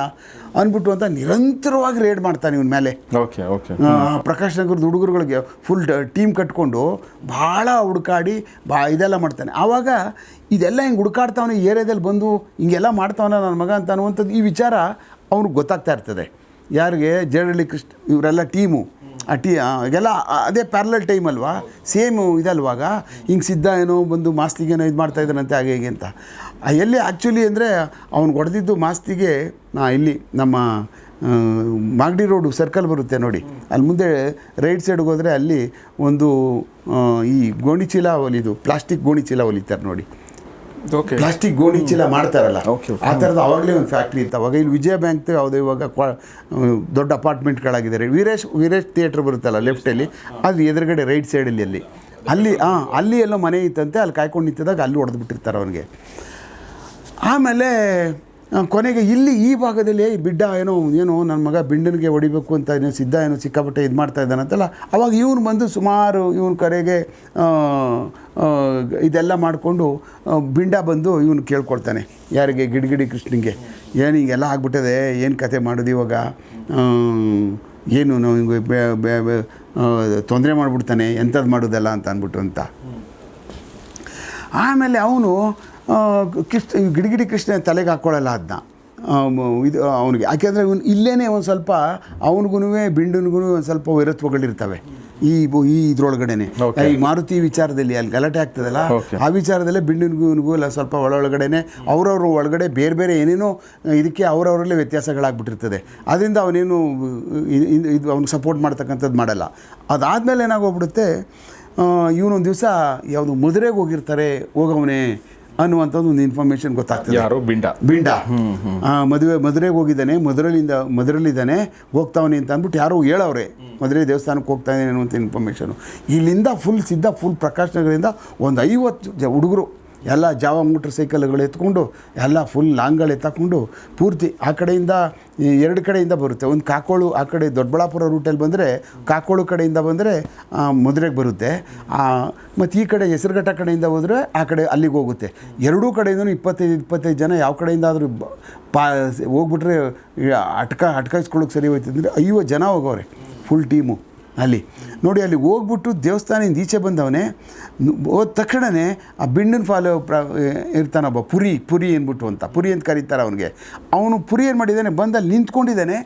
[SPEAKER 1] ಅಂದ್ಬಿಟ್ಟು ಅಂತ ನಿರಂತರವಾಗಿ ರೇಡ್ ಮಾಡ್ತಾನೆ ಇವನ ಮೇಲೆ.
[SPEAKER 2] Okay okay.
[SPEAKER 1] ಆ, ಪ್ರಕಾಶ್ ನಗರದ ಹುಡುಗರುಗಳಿಗೆ ಫುಲ್ ಟೀಮ್ ಕಟ್ಕೊಂಡು ಭಾಳ ಹುಡುಕಾಡಿ ಬಾ ಇದೆಲ್ಲ ಮಾಡ್ತಾನೆ. ಆವಾಗ ಇದೆಲ್ಲ ಹಿಂಗೆ ಹುಡುಕಾಡ್ತಾವನೆ ಏರಿಯಾದಲ್ಲಿ ಬಂದು ಹಿಂಗೆಲ್ಲ ಮಾಡ್ತಾವನ ನನ್ನ ಮಗ ಅಂತ ಅನ್ನುವಂಥದ್ದು ಈ ವಿಚಾರ ಅವ್ನಿಗೆ ಗೊತ್ತಾಗ್ತಾ ಇರ್ತದೆ. ಯಾರಿಗೆ? ಜೇಡಳ್ಳಿ ಕೃಷ್ಣ ಇವರೆಲ್ಲ ಟೀಮು ಆ ಟೀ, ಆ- ಅದೇ ಪ್ಯಾರಲಲ್ ಟೈಮ್ ಅಲ್ವಾ? ಸೇಮು ಇದಲ್ವಾಗ. ಹಿಂಗೆ ಸಿದ್ಧ ಏನೋ ಬಂದು ಮಾಸ್ತಿಗೇನೋ ಇದು ಮಾಡ್ತಾ ಇದ್ದಾನಂತೆ ಹಾಗೆ ಹೀಗೆ ಅಂತ. ಎಲ್ಲಿ ಆ್ಯಕ್ಚುಲಿ ಅಂದರೆ ಅವ್ನು ಹೊಡೆದಿದ್ದು ಮಾಸ್ತಿಗೆ ನಾ ಇಲ್ಲಿ ನಮ್ಮ ಮಾಗಡಿ ರೋಡು ಸರ್ಕಲ್ ಬರುತ್ತೆ ನೋಡಿ. ಅಲ್ಲಿ ಮುಂದೆ ರೈಟ್ ಸೈಡ್ಗೆ ಹೋದರೆ ಅಲ್ಲಿ ಒಂದು ಈ ಗೋಣಿಚೀಲ ಹೊಲಿದು ಪ್ಲಾಸ್ಟಿಕ್ ಗೋಣಿಚೀಲ ಹೊಲಿತಾರೆ ನೋಡಿ. ಪ್ಲಾಸ್ಟಿಕ್ ಗೋಣಿ ಚೀಲ ಮಾಡ್ತಾರಲ್ಲ. ಆ ಥರದ ಅವಾಗಲೇ ಒಂದು ಫ್ಯಾಕ್ಟ್ರಿ ಇತ್ತು. ಅವಾಗ ಇಲ್ಲಿ ವಿಜಯ ಬ್ಯಾಂಕ್ ಯಾವುದೇ ಇವಾಗ ದೊಡ್ಡ ಅಪಾರ್ಟ್ಮೆಂಟ್ಗಳಾಗಿದ್ದಾರೆ ವೀರೇಶ್ ವೀರೇಶ್ ಥಿಯೇಟ್ರ್ ಬರುತ್ತಲ್ಲ ಲೆಫ್ಟಲ್ಲಿ ಅದು ಎದುರುಗಡೆ ರೈಟ್ ಸೈಡಲ್ಲಿ ಅಲ್ಲಿ ಅಲ್ಲಿ. ಹಾಂ ಅಲ್ಲಿ ಎಲ್ಲೋ ಮನೆ ಇತ್ತಂತೆ ಅಲ್ಲಿ ಕಾಯ್ಕೊಂಡು ನಿಂತಿದ್ದಾಗ ಅಲ್ಲಿ ಹೊಡೆದು ಬಿಟ್ಟಿರ್ತಾರೆ ಅವನಿಗೆ. ಆಮೇಲೆ ಕೊನೆಗೆ ಇಲ್ಲಿ ಈ ಭಾಗದಲ್ಲಿ "ಏಯ್ ಬಿಡ್ಡ ಏನೋ ಏನೋ ನನ್ನ ಮಗ ಬಿಂಡನಿಗೆ ಹೊಡಿಬೇಕು ಅಂತ ಏನೋ ಸಿದ್ಧ ಏನೋ ಸಿಕ್ಕಾಪಟ್ಟೆ ಇದು ಮಾಡ್ತಾ ಇದ್ದಾನಂತಲ್ಲ ಅವಾಗ ಇವನು ಬಂದು ಸುಮಾರು ಇವನ ಕರೆಗೆ ಇದೆಲ್ಲ ಮಾಡಿಕೊಂಡು ಬಿಂಡ ಬಂದು ಇವನು ಕೇಳ್ಕೊಳ್ತಾನೆ. ಯಾರಿಗೆ? ಗಿಡಗಿಡಿ ಕೃಷ್ಣನಿಗೆ. ಏನು ಹಿಂಗೆಲ್ಲ ಆಗ್ಬಿಟ್ಟದೆ? ಏನು ಕತೆ ಮಾಡೋದು ಇವಾಗ? ಏನು ನಾವು ಹಿಂಗೆ ತೊಂದರೆ ಮಾಡಿಬಿಡ್ತಾನೆ ಎಂಥದ್ದು ಮಾಡೋದಲ್ಲ ಅಂತ ಅಂದ್ಬಿಟ್ಟು ಅಂತ. ಆಮೇಲೆ ಅವನು ಕೃಷ್ಣ ಗಿಡಿಗಿಡಿ ಕೃಷ್ಣ ತಲೆಗೆ ಹಾಕ್ಕೊಳ್ಳಲ್ಲ ಅದನ್ನ ಇದು ಅವನಿಗೆ. ಯಾಕೆಂದರೆ ಇವನು ಇಲ್ಲೇ ಒಂದು ಸ್ವಲ್ಪ ಅವನಿಗೂ ಬಿಂಡನಿಗೂ ಒಂದು ಸ್ವಲ್ಪ ವೈರತ್ವಗಳಿರ್ತವೆ. ಈ ಬು- ಈ
[SPEAKER 2] ಇದ್ರೊಳಗಡೆ
[SPEAKER 1] ಈ ಮಾರುತಿ ವಿಚಾರದಲ್ಲಿ ಅಲ್ಲಿ ಗಲಾಟೆ ಆಗ್ತದಲ್ಲ? ಆ ವಿಚಾರದಲ್ಲೇ ಬಿಂಡನಿಗೂ ಎಲ್ಲ ಸ್ವಲ್ಪ ಒಳಗಡೆನೆ ಅವರವ್ರ ಒಳಗಡೆ ಬೇರೆ ಬೇರೆ ಏನೇನೋ ಇದಕ್ಕೆ ಅವರವರಲ್ಲೇ ವ್ಯತ್ಯಾಸಗಳಾಗ್ಬಿಟ್ಟಿರ್ತದೆ. ಅದರಿಂದ ಅವನೇನು ಇದು ಅವ್ನಿಗೆ ಸಪೋರ್ಟ್ ಮಾಡ್ತಕ್ಕಂಥದ್ದು ಮಾಡಲ್ಲ. ಅದಾದಮೇಲೆ ಏನಾಗೋಗ್ಬಿಡುತ್ತೆ ಇವನೊಂದು ದಿವಸ ಯಾವುದು ಮದುರೆಗೆ ಹೋಗಿರ್ತಾರೆ ಹೋಗವನೇ. ಅನ್ನುವಂಥದ್ದು ಒಂದು ಇನ್ಫಾರ್ಮೇಷನ್ ಗೊತ್ತಾಗ್ತದೆ.
[SPEAKER 2] ಯಾರು ಬಿಂಡ.
[SPEAKER 1] ಬಿಂಡ. ಮದುವೆ ಮದುರೆಗೆ ಹೋಗಿದ್ದಾನೆ ಮಧುರಲಿಂದ ಮಧುರಲ್ಲಿದ್ದಾನೆ ಹೋಗ್ತಾವನೆ ಅಂತ ಅಂದ್ಬಿಟ್ಟು ಯಾರೋ ಹೇಳವ್ರೆ ಮದುರೆ ದೇವಸ್ಥಾನಕ್ಕೆ ಹೋಗ್ತಾ ಇದ್ದಾನೆ ಅನ್ನುವಂಥ ಇನ್ಫಾರ್ಮೇಷನು ಇಲ್ಲಿಂದ ಫುಲ್ ಸಿದ್ಧ ಫುಲ್ ಪ್ರಕಾಶನಗಳಿಂದ ಒಂದು ಐವತ್ತು ಜ ಹುಡುಗರು ಎಲ್ಲ ಜಾವ ಮೋಟ್ರ್ ಸೈಕಲ್ಗಳು ಎತ್ಕೊಂಡು, ಎಲ್ಲ ಫುಲ್ ಲಾಂಗ್ಗಳು ಎತ್ತಾಕೊಂಡು ಪೂರ್ತಿ ಆ ಕಡೆಯಿಂದ ಎರಡು ಕಡೆಯಿಂದ ಬರುತ್ತೆ. ಒಂದು ಕಾಕೋಳು ಆ ಕಡೆ ದೊಡ್ಡಬಳ್ಳಾಪುರ ರೂಟಲ್ಲಿ ಬಂದರೆ, ಕಾಕೋಳು ಕಡೆಯಿಂದ ಬಂದರೆ ಮದುರೆಗೆ ಬರುತ್ತೆ. ಮತ್ತು ಈ ಕಡೆ ಹೆಸರುಘಟ್ಟ ಕಡೆಯಿಂದ ಹೋದರೆ ಆ ಕಡೆ ಅಲ್ಲಿಗೆ ಹೋಗುತ್ತೆ. ಎರಡೂ ಕಡೆಯಿಂದ ಇಪ್ಪತ್ತೈದು ಇಪ್ಪತ್ತೈದು ಜನ ಯಾವ ಕಡೆಯಿಂದ ಆದರೂ ಪಾ, ಹೋಗ್ಬಿಟ್ರೆ ಅಟ್ಕ ಅಟ್ಕಾಯಿಸ್ಕೊಳ್ಳೋಕೆ ಸರಿ ಹೋಯ್ತು ಅಂದರೆ ಐವತ್ತು ಜನ ಹೋಗೋರೆ ಫುಲ್ ಟೀಮು ಅಲ್ಲಿ. ನೋಡಿ ಅಲ್ಲಿ ಹೋಗ್ಬಿಟ್ಟು ದೇವಸ್ಥಾನದಿಂದ ಈಚೆ ಬಂದವನೇ ಹೋದ ತಕ್ಷಣವೇ ಆ ಬಿಂಡನ್ ಫಾಲೋ ಪ್ರ ಇರ್ತಾನೊಬ್ಬ ಪುರಿ ಪುರಿ ಅಂದ್ಬಿಟ್ಟು ಅಂತ ಪುರಿ ಅಂತ ಕರೀತಾರೆ ಅವನಿಗೆ. ಅವನು ಪುರಿ ಏನು ಮಾಡಿದ್ದಾನೆ ಬಂದಲ್ಲಿ ನಿಂತ್ಕೊಂಡಿದ್ದಾನೆ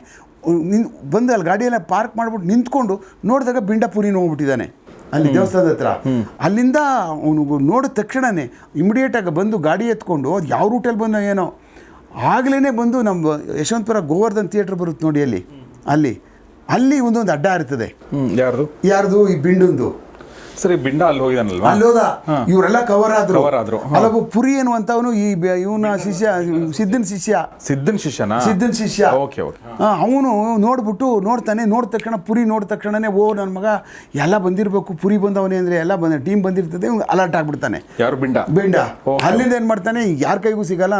[SPEAKER 1] ನಿನ್ ಬಂದು ಅಲ್ಲಿ ಗಾಡಿಯೆಲ್ಲ ಪಾರ್ಕ್ ಮಾಡಿಬಿಟ್ಟು ನಿಂತ್ಕೊಂಡು ನೋಡಿದಾಗ ಬಿಂಡ ಪುರಿನ ಹೋಗ್ಬಿಟ್ಟಿದ್ದಾನೆ. ಅಲ್ಲಿ ದೇವಸ್ಥಾನದ ಹತ್ರ. ಅಲ್ಲಿಂದ ಅವನು ನೋಡಿದ ತಕ್ಷಣವೇ ಇಮಿಡಿಯೇಟಾಗಿ ಬಂದು ಗಾಡಿ ಎತ್ಕೊಂಡು ಅದು ಯಾವ ರೂಟಲ್ಲಿ ಬಂದ ಏನೋ ಆಗಲೇ ಬಂದು ನಮ್ಮ ಯಶವಂತಪುರ ಗೋವರ್ಧನ್ ಥಿಯೇಟ್ರ್ ಬರುತ್ತೆ ನೋಡಿ ಅಲ್ಲಿ. ಅಲ್ಲಿ. ಅಲ್ಲಿ ಒಂದೊಂದು ಅಡ್ಡ ಇರ್ತದೆ.
[SPEAKER 2] ಯಾರ್ದು?
[SPEAKER 1] ಈ ಬಿಂಡುಂದು.
[SPEAKER 2] ಸರಿ ಬಿಂಡ ಅಲ್ಲಿ ಹೋಗಿದಾನಲ್ವಾ?
[SPEAKER 1] ಅಲ್ಲೋದ ಇವರೆಲ್ಲ ಕವರ್ ಆದ್ರು.
[SPEAKER 2] ಕವರ್ ಆದ್ರು.
[SPEAKER 1] ಅಲ್ಲೊಬ್ಬ ಪುರಿ ಅನ್ನುವಂತವನು ಈ ಇವನ ಶಿಷ್ಯ ಸಿದ್ಧನ ಶಿಷ್ಯ.
[SPEAKER 2] ಸಿದ್ದನ್ ಶಿಷ್ಯನಾ?
[SPEAKER 1] ಸಿದ್ಧನ ಶಿಷ್ಯ.
[SPEAKER 2] Okay okay.
[SPEAKER 1] ಅವನು ನೋಡ್ಬಿಟ್ಟು ನೋಡ್ತಾನೆ ನೋಡಿದ ತಕ್ಷಣ ಪುರಿ ನೋಡಿದ ತಕ್ಷಣನೇ ಓ ನನ್ನ ಮಗ ಎಲ್ಲ ಬಂದಿರಬೇಕು ಪುರಿ ಬಂದವನೇ ಅಂದ್ರೆ ಎಲ್ಲ ಬಂದ ಟೀಮ್ ಬಂದಿರ್ತದೆ ಅಲರ್ಟ್ ಆಗ್ಬಿಡ್ತಾನೆ.
[SPEAKER 2] ಯಾರು ಬಿಂಡ?
[SPEAKER 1] ಬಿಂಡ. ಅಲ್ಲಿಂದ ಏನು ಮಾಡ್ತಾನೆ ಯಾರ ಕೈಗೂ ಸಿಗಲ್ಲ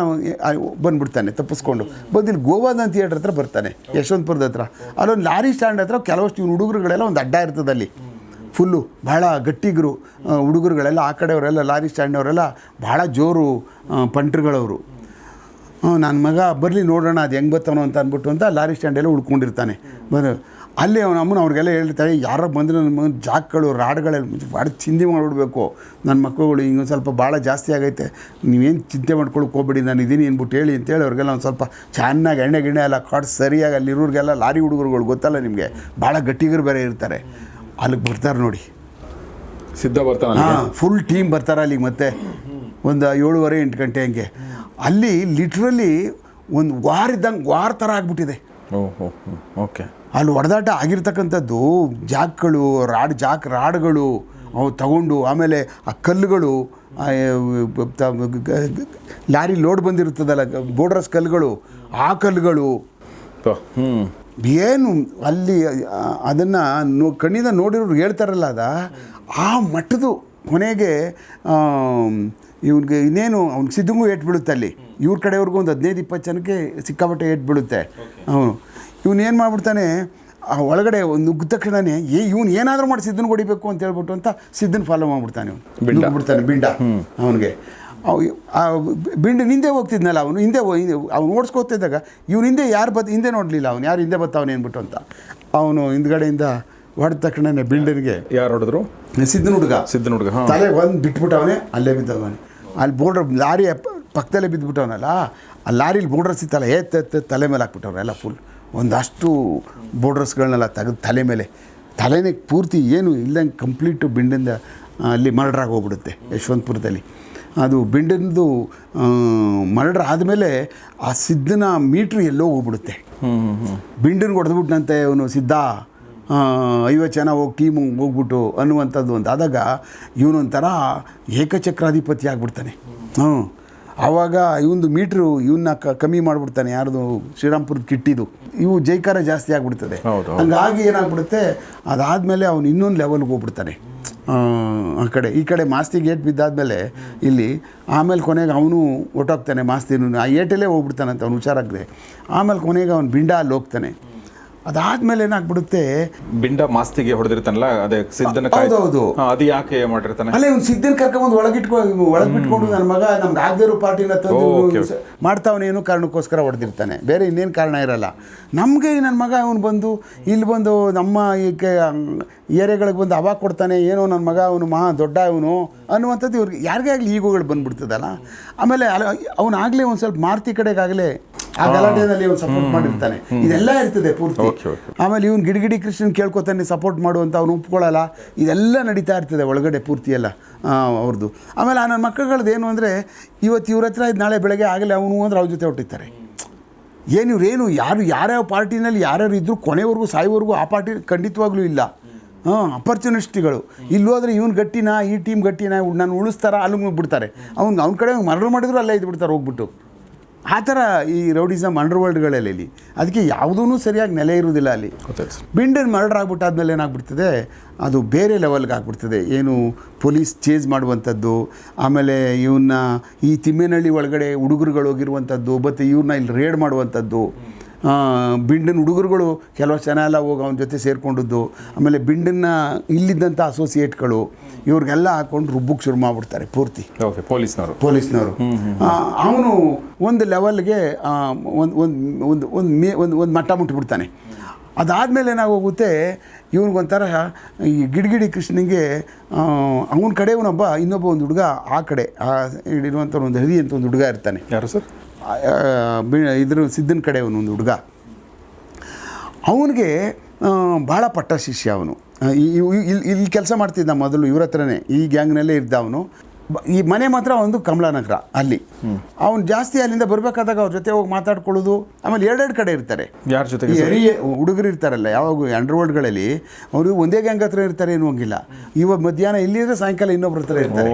[SPEAKER 1] ಬಂದ್ಬಿಡ್ತಾನೆ ತಪ್ಪಿಸ್ಕೊಂಡು. ಬಂದಿಲ್ಲಿ ಗೋವಾದ ಥಿಯೇಟರ್ ಹತ್ರ ಬರ್ತಾನೆ ಯಶವಂತಪುರದ ಹತ್ರ. ಅಲ್ಲೊಂದು ಲಾರಿ ಸ್ಟ್ಯಾಂಡ್ ಹತ್ರ ಕೆಲವಷ್ಟು ಇವ್ನು ಹುಡುಗರುಗಳೆಲ್ಲ ಒಂದು ಅಡ್ಡ ಇರ್ತದೆ ಅಲ್ಲಿ. ಫುಲ್ಲು ಬಹಳ ಗಟ್ಟಿಗರು ಹುಡುಗರುಗಳೆಲ್ಲ ಆ ಕಡೆಯವರೆಲ್ಲ, ಲಾರಿ ಸ್ಟ್ಯಾಂಡವರೆಲ್ಲ ಭಾಳ ಜೋರು ಪಂಟ್ರುಗಳವರು. ನನ್ನ ಮಗ, ಬರಲಿ ನೋಡೋಣ ಅದು ಹೆಂಗೆ ಬರ್ತಾನೋ ಅಂತ ಅಂದ್ಬಿಟ್ಟು ಅಂತ ಲಾರಿ ಸ್ಟ್ಯಾಂಡೆಲ್ಲ ಉಳ್ಕೊಂಡಿರ್ತಾನೆ. ಬರ, ಅಲ್ಲಿ ಅವನ ಅಮ್ಮನ ಅವ್ರಿಗೆಲ್ಲ ಹೇಳ್ತಾರೆ ಯಾರೋ ಬಂದರೆ ನನ್ನ ಮಗನ ಜಾಕ್ಗಳು, ರಾಡ್ಗಳೆಲ್ಲ ಭಾಳ ಚಿಂತೆ ಮಾಡಿಬಿಡ್ಬೇಕು. ನನ್ನ ಮಕ್ಕಳುಗಳು ಹಿಂಗೆ ಸ್ವಲ್ಪ ಭಾಳ ಜಾಸ್ತಿ ಆಗೈತೆ. ನೀವೇನು ಚಿಂತೆ ಮಾಡ್ಕೊಳಕ್ಕೆ ಹೋಗ್ಬೇಡಿ, ನಾನು ಇದೀನಿ ಅಂದ್ಬಿಟ್ಟು ಹೇಳಿ ಅಂತೇಳಿ ಅವ್ರಿಗೆಲ್ಲ ಒಂದು ಸ್ವಲ್ಪ ಚೆನ್ನಾಗಿ ಎಣ್ಣೆ ಗಿಣ್ಣೆ ಎಲ್ಲ ಕಾಟ್ ಸರಿಯಾಗಿ ಅಲ್ಲಿರೋರಿಗೆಲ್ಲ ಲಾರಿ ಹುಡುಗರುಗಳು ಗೊತ್ತಲ್ಲ ನಿಮಗೆ ಭಾಳ ಗಟ್ಟಿಗರು ಬೇರೆ ಇರ್ತಾರೆ. ಅಲ್ಲಿಗೆ ಬರ್ತಾರೆ ನೋಡಿ.
[SPEAKER 2] ಸಿದ್ಧ ಬರ್ತಾರೆ
[SPEAKER 1] ಹಾಂ ಫುಲ್ ಟೀಮ್ ಬರ್ತಾರೆ ಅಲ್ಲಿಗೆ ಮತ್ತೆ. ಒಂದು ಏಳುವರೆ ಎಂಟು ಗಂಟೆ ಹಂಗೆ. ಅಲ್ಲಿ ಲಿಟ್ರಲಿ ಒಂದು ವಾರ ಇದ್ದಂಗೆ ವಾರ ಥರ ಆಗಿಬಿಟ್ಟಿದೆ.
[SPEAKER 2] ಓಕೆ.
[SPEAKER 1] ಅಲ್ಲಿ ಹೊಡೆದಾಟ ಆಗಿರ್ತಕ್ಕಂಥದ್ದು ಜಾಕ್ಗಳು ರಾಡ್ ಜಾಕ್ ರಾಡ್ಗಳು ಅವು ತಗೊಂಡು ಆಮೇಲೆ ಆ ಕಲ್ಲುಗಳು ಲಾರಿ ಲೋಡ್ ಬಂದಿರ್ತದಲ್ಲ ಬೋಡ್ರಸ್ ಕಲ್ಲುಗಳು ಆ ಕಲ್ಲುಗಳು.
[SPEAKER 2] ಹ್ಮ್.
[SPEAKER 1] ಏನು ಅಲ್ಲಿ ಅದನ್ನು ನೋ ಕಣ್ಣಿಂದ ನೋಡಿರೋರು ಹೇಳ್ತಾರಲ್ಲ ಅದ? ಆ ಮಟ್ಟದು ಕೊನೆಗೆ ಇವ್ನಿಗೆ ಇನ್ನೇನು ಅವ್ನು ಸಿದ್ಧಂಗೂ ಏಟ್ ಬೀಳುತ್ತೆ ಅಲ್ಲಿ. ಇವ್ರ ಕಡೆಯವ್ರಿಗೂ ಒಂದು ಹದಿನೈದು ಇಪ್ಪತ್ತು ಜನಕ್ಕೆ ಸಿಕ್ಕಾಪಟ್ಟೆ ಏಟ್ ಬೀಳುತ್ತೆ ಅವನು ಇವನು ಏನು ಮಾಡ್ಬಿಡ್ತಾನೆ ಆ ಒಳಗಡೆ ಒಂದು ನುಗ್ಗಿದ ತಕ್ಷಣನೇ ಏ ಇವನು ಏನಾದರೂ ಮಾಡಿ ಸಿದ್ಧನ ಹೊಡಿಬೇಕು ಅಂತ ಹೇಳ್ಬಿಟ್ಟು ಅಂತ ಸಿದ್ಧನ ಫಾಲೋ ಮಾಡ್ಬಿಡ್ತಾನೆ
[SPEAKER 2] ಬಿಂಡ.
[SPEAKER 1] ಅವನು ಬಿಡ್ತಾನೆ ಬಿಂಡ ಅವನಿಗೆ. ಬಿಂಡ ಹಿಂದೆ ಹೋಗ್ತಿದ್ನಲ್ಲ ಅವನು ಹಿಂದೆ ಅವ್ನು ಓಡಿಸ್ಕೋತಿದ್ದಾಗ ಇವನು ಹಿಂದೆ ಯಾರು ಬತ್ ಹಿಂದೆ ನೋಡಲಿಲ್ಲ ಅವನು ಯಾರು ಹಿಂದೆ ಬರ್ತಾವನೆ ಏನ್ಬಿಟ್ಟು ಅಂತ. ಅವನು ಹಿಂದ್ಗಡೆಯಿಂದ ಹೊಡೆದ ತಕ್ಷಣನೇ ಬಿಲ್ಡನ್ಗೆ
[SPEAKER 2] ಯಾರು ಹೊಡೆದ್ರು?
[SPEAKER 1] ಸಿದ್ಧನ ಹುಡುಗ.
[SPEAKER 2] ಸಿದ್ಧನ ಹುಡುಗ
[SPEAKER 1] ತಲೆ ಒಂದು ಬಿಟ್ಬಿಟ್ಟವನೆ ಅಲ್ಲೇ ಬಿದ್ದವನು. ಅಲ್ಲಿ ಬೋರ್ಡರ್ ಲಾರಿ ಪಕ್ಕದಲ್ಲೇ ಬಿದ್ದುಬಿಟ್ಟವನಲ್ಲ ಆ ಲಾರಿಲಿ ಬೋರ್ಡರ್ಸ್ ಇತ್ತಲ್ಲ ಎತ್ತ ಎತ್ತ ತಲೆ ಮೇಲೆ ಹಾಕ್ಬಿಟ್ಟವ್ರು ಎಲ್ಲ ಫುಲ್ ಒಂದಷ್ಟು ಬೋರ್ಡರ್ಸ್ಗಳನ್ನೆಲ್ಲ ತೆಗೆದು ತಲೆ ಮೇಲೆ. ತಲೆನೇ ಪೂರ್ತಿ ಏನು ಇಲ್ಲದಂಗೆ ಕಂಪ್ಲೀಟು ಬಿಂಡಿಂದ ಅಲ್ಲಿ ಮರ್ಡ್ರಾಗಿ ಹೋಗ್ಬಿಡುತ್ತೆ ಯಶವಂತಪುರದಲ್ಲಿ. ಅದು ಬಿಂಡಿಂದು ಮರ್ಡರ್ ಆದಮೇಲೆ ಆ ಸಿದ್ಧನ ಮೀಟ್ರ್ ಎಲ್ಲೋ ಹೋಗ್ಬಿಡುತ್ತೆ. ಬಿಂಡನ್ ಹೊಡೆದ್ಬಿಟ್ನಂತೆ ಅವನು ಸಿದ್ಧ. ಐವತ್ತು ಜನ ಹೋಗಿ ಟೀಮು ಹೋಗ್ಬಿಟ್ಟು ಅನ್ನುವಂಥದ್ದು ಅಂತ ಆದಾಗ ಇವನೊಂಥರ ಏಕಚಕ್ರಾಧಿಪತಿ ಆಗ್ಬಿಡ್ತಾನೆ. ಹ್ಞೂ ಆವಾಗ ಇವೊಂದು ಮೀಟ್ರು ಇವನ್ನ ಕ ಕಮ್ಮಿ ಮಾಡಿಬಿಡ್ತಾನೆ ಯಾರ್ದು ಶ್ರೀರಾಮ್ಪುರದ ಕಿಟ್ಟಿದು. ಇವು ಜೈಕಾರ ಜಾಸ್ತಿ ಆಗ್ಬಿಡ್ತದೆ. ಹಂಗಾಗಿ ಏನಾಗ್ಬಿಡುತ್ತೆ ಅದಾದಮೇಲೆ ಅವನು ಇನ್ನೊಂದು ಲೆವೆಲ್ಗೆ ಹೋಗ್ಬಿಡ್ತಾನೆ. ಆ, ಕಡೆ. ಈ ಕಡೆ ಮಾಸ್ತಿ ಗೇಟ್ ಬಿದ್ದಾದಮೇಲೆ ಇಲ್ಲಿ ಆಮೇಲೆ ಕೊನೆಗೆ ಅವನು ಹೊಟ್ಟೋಗ್ತಾನೆ ಮಾಸ್ತಿನೂ ಆ ಏಟಲ್ಲೇ ಹೋಗ್ಬಿಡ್ತಾನಂತ ಅವ್ನು ಹುಷಾರಾಗದೆ. ಆಮೇಲೆ ಕೊನೆಗೆ ಅವನು ಬಿಂಡ ಅಲ್ಲಿ ಹೋಗ್ತಾನೆ. ಅದಾದಮೇಲೆ ಏನಾಗ್ಬಿಡುತ್ತೆ?
[SPEAKER 2] ಬಿಂಡ ಮಾಸ್ತಿಗೆ ಹೊಡೆದಿರ್ತಾನಲ್ಲ ಅದೇ ಸಿದ್ಧನ
[SPEAKER 1] ಹೌದೌದು.
[SPEAKER 2] ಅದು ಯಾಕೆ ಮಾಡಿರ್ತಾನೆ?
[SPEAKER 1] ಅಲ್ಲೇ ಒಂದು ಸಿದ್ಧನ ಕರ್ಕೊಂಬಂದು ಒಳಗಿಟ್ಕೊ ಒಳಗೆ ಬಿಟ್ಕೊಂಡು ನನ್ನ ಮಗ ನಮ್ಗೆ ಆಗದೇ ಇರೋ ಪಾರ್ಟಿನ ತಂದು ಮಾಡ್ತಾವನೇನು ಕಾರಣಕ್ಕೋಸ್ಕರ ಹೊಡೆದಿರ್ತಾನೆ. ಬೇರೆ ಇನ್ನೇನು ಕಾರಣ ಇರಲ್ಲ. ನಮಗೆ ನನ್ನ ಮಗ ಅವನು ಬಂದು ಇಲ್ಲಿ ಬಂದು ನಮ್ಮ ಈ ಏರಿಯಾಗಳಿಗೆ ಬಂದು ಅವಾಗ ಕೊಡ್ತಾನೆ ಏನೋ ನನ್ನ ಮಗ ಅವನು ಮಹಾ ದೊಡ್ಡ ಅವನು ಅನ್ನುವಂಥದ್ದು ಇವ್ರಿಗೆ ಯಾರಿಗೇ ಆಗಲಿ ಈಗೋಗಳು ಬಂದ್ಬಿಡ್ತದಲ್ಲ. ಆಮೇಲೆ ಅವನಾಗಲೇ ಒಂದು ಸ್ವಲ್ಪ ಮಾರುತಿ ಕಡೆಗಾಗಲೇ ಆ ಗಲಾಟೆಯಲ್ಲಿ ಇವನು ಸಪೋರ್ಟ್ ಮಾಡಿರ್ತಾನೆ. ಇದೆಲ್ಲ ಇರ್ತದೆ ಪೂರ್ತಿ. ಆಮೇಲೆ ಇವನು ಗಿಡಗಿಡಿ ಕೃಷ್ಣನ್ ಕೇಳ್ಕೊತಾನೆ ಸಪೋರ್ಟ್ ಮಾಡುವಂತ ಅವನು ಒಪ್ಕೊಳ್ಳಲ್ಲ ಇದೆಲ್ಲ ನಡೀತಾ ಇರ್ತದೆ ಒಳಗಡೆ ಪೂರ್ತಿ ಎಲ್ಲ. ಅವ್ರದ್ದು ಆಮೇಲೆ ಆ ನನ್ನ ಮಕ್ಕಳುಗಳದ್ದು ಏನು ಅಂದರೆ ಇವತ್ತು ಇವ್ರ ಹತ್ರ ಇದು ನಾಳೆ ಬೆಳಗ್ಗೆ ಆಗಲೇ ಅವನು ಅಂದ್ರೆ ಅವ್ರ ಜೊತೆ ಹೊಟ್ಟಿರ್ತಾರೆ. ಏನು ಇವ್ರೇನು ಯಾರು ಯಾರ್ಯಾವ ಪಾರ್ಟಿನಲ್ಲಿ ಯಾರ್ಯಾರು ಇದ್ದರೂ ಕೊನೆವರೆಗೂ ಸಾಯೋವರೆಗೂ ಆ ಪಾರ್ಟಿ ಖಂಡಿತವಾಗ್ಲೂ ಇಲ್ಲ. ಹಾಂ ಅಪರ್ಚುನಿಸ್ಟ್ಗಳು. ಇಲ್ಲೋದ್ರೆ ಇವನು ಗಟ್ಟಿನ ಈ ಟೀಮ್ ಗಟ್ಟಿನ ನಾನು ಉಳಿಸ್ತಾರ ಅಲ್ಲಿ ಬಿಡ್ತಾರೆ ಅವ್ನು ಅವ್ನ ಕಡೆ ಮರಳು ಮಾಡಿದ್ರು ಅಲ್ಲೇ ಇದ್ಬಿಡ್ತಾರೆ ಹೋಗ್ಬಿಟ್ಟು. ಆ ಥರ ಈ ರೌಡಿಸಮ್ ಅಂಡರ್ ವರ್ಲ್ಡ್ಗಳಲ್ಲಿ ಇಲ್ಲಿ ಅದಕ್ಕೆ ಯಾವುದೂ ಸರಿಯಾಗಿ ನೆಲೆ ಇರುವುದಿಲ್ಲ ಅಲ್ಲಿ. ಬಿಂಡನ್ ಮರ್ಡರ್ ಆಗ್ಬಿಟ್ಟಾದ್ಮೇಲೆ ಏನಾಗ್ಬಿಡ್ತದೆ? ಅದು ಬೇರೆ ಲೆವೆಲ್ಗೆ ಆಗ್ಬಿಡ್ತದೆ. ಏನು ಪೊಲೀಸ್ ಚೇಂಜ್ ಮಾಡುವಂಥದ್ದು ಆಮೇಲೆ ಇವನ್ನ ಈ ತಿಮ್ಮೇನಹಳ್ಳಿ ಒಳಗಡೆ ಹುಡುಗರುಗಳು ಹೋಗಿರುವಂಥದ್ದು ಮತ್ತು ಇವ್ರನ್ನ ಇಲ್ಲಿ ರೇಡ್ ಮಾಡುವಂಥದ್ದು. ಬಿಂಡನ್ ಹುಡುಗರುಗಳು ಕೆಲವು ಜನ ಎಲ್ಲ ಹೋಗಿ ಅವನ ಜೊತೆ ಸೇರಿಕೊಂಡಿದ್ದು ಆಮೇಲೆ ಬಿಂಡನ್ನ ಇಲ್ಲಿದ್ದಂಥ ಅಸೋಸಿಯೇಟ್ಗಳು ಇವ್ರಿಗೆಲ್ಲ ಹಾಕೊಂಡು ರುಬ್ಬಕ್ಕೆ ಶುರು ಮಾಡಿಬಿಡ್ತಾರೆ ಪೂರ್ತಿ.
[SPEAKER 2] ಓಕೆ ಪೊಲೀಸ್ನವರು.
[SPEAKER 1] ಪೊಲೀಸ್ನವರು. ಅವನು ಒಂದು ಲೆವೆಲ್ಗೆ ಒಂದು ಒಂದು ಒಂದು ಒಂದು ಮೇ ಒಂದು ಒಂದು ಮಟ್ಟ ಮುಟ್ಬಿಡ್ತಾನೆ. ಅದಾದಮೇಲೆ ಏನಾಗೋಗುತ್ತೆ ಇವನಿಗೊಂಥರ ಈ ಗಿಡಗಿಡಿ ಕೃಷ್ಣನಿಗೆ ಅವನ ಕಡೆಯವನೊಬ್ಬ ಇನ್ನೊಬ್ಬ ಒಂದು ಹುಡುಗ ಆ ಕಡೆ ಇಡಿರುವಂಥ ಇರುವಂಥ ಒಂದು ಹರಿ ಅಂತ ಒಂದು ಹುಡುಗ ಇರ್ತಾನೆ.
[SPEAKER 2] ಯಾರು ಸರ್?
[SPEAKER 1] ಇದ್ರ ಸಿದ್ಧನ ಕಡೆ ಒಂದು ಹುಡುಗ. ಅವನಿಗೆ ಭಾಳ ಪಟ್ಟ ಶಿಷ್ಯ ಅವನು. ಇಲ್ಲಿ ಕೆಲಸ ಮಾಡ್ತಿದ್ದ ಮೊದಲು ಇವ್ರ ಹತ್ರನೇ. ಈ ಗ್ಯಾಂಗ್ನಲ್ಲೇ ಇದ್ದ ಅವನು. ಈ ಮನೆ ಮಾತ್ರ ಒಂದು ಕಮಲಾನಗರ ಅಲ್ಲಿ. ಅವನು ಜಾಸ್ತಿ ಅಲ್ಲಿಂದ ಬರಬೇಕಾದಾಗ ಅವ್ರ ಜೊತೆ ಹೋಗಿ ಮಾತಾಡ್ಕೊಳ್ಳೋದು ಆಮೇಲೆ ಎರಡೆರಡು ಕಡೆ ಇರ್ತಾರೆ.
[SPEAKER 2] ಯಾರ ಜೊತೆಗೆ
[SPEAKER 1] ಈ ಹುಡುಗರು ಇರ್ತಾರಲ್ಲ ಯಾವಾಗ ಅಂಡರ್ವರ್ಲ್ಡ್ಗಳಲ್ಲಿ ಅವರು ಒಂದೇ ಗ್ಯಾಂಗ್ ಹತ್ರ ಇರ್ತಾರೆ ಏನು ಹಂಗಿಲ್ಲ. ಇವಾಗ ಮಧ್ಯಾಹ್ನ ಇಲ್ಲಿದ್ರೆ ಸಾಯಂಕಾಲ ಇನ್ನೊಬ್ರ ಹತ್ರ ಇರ್ತಾರೆ.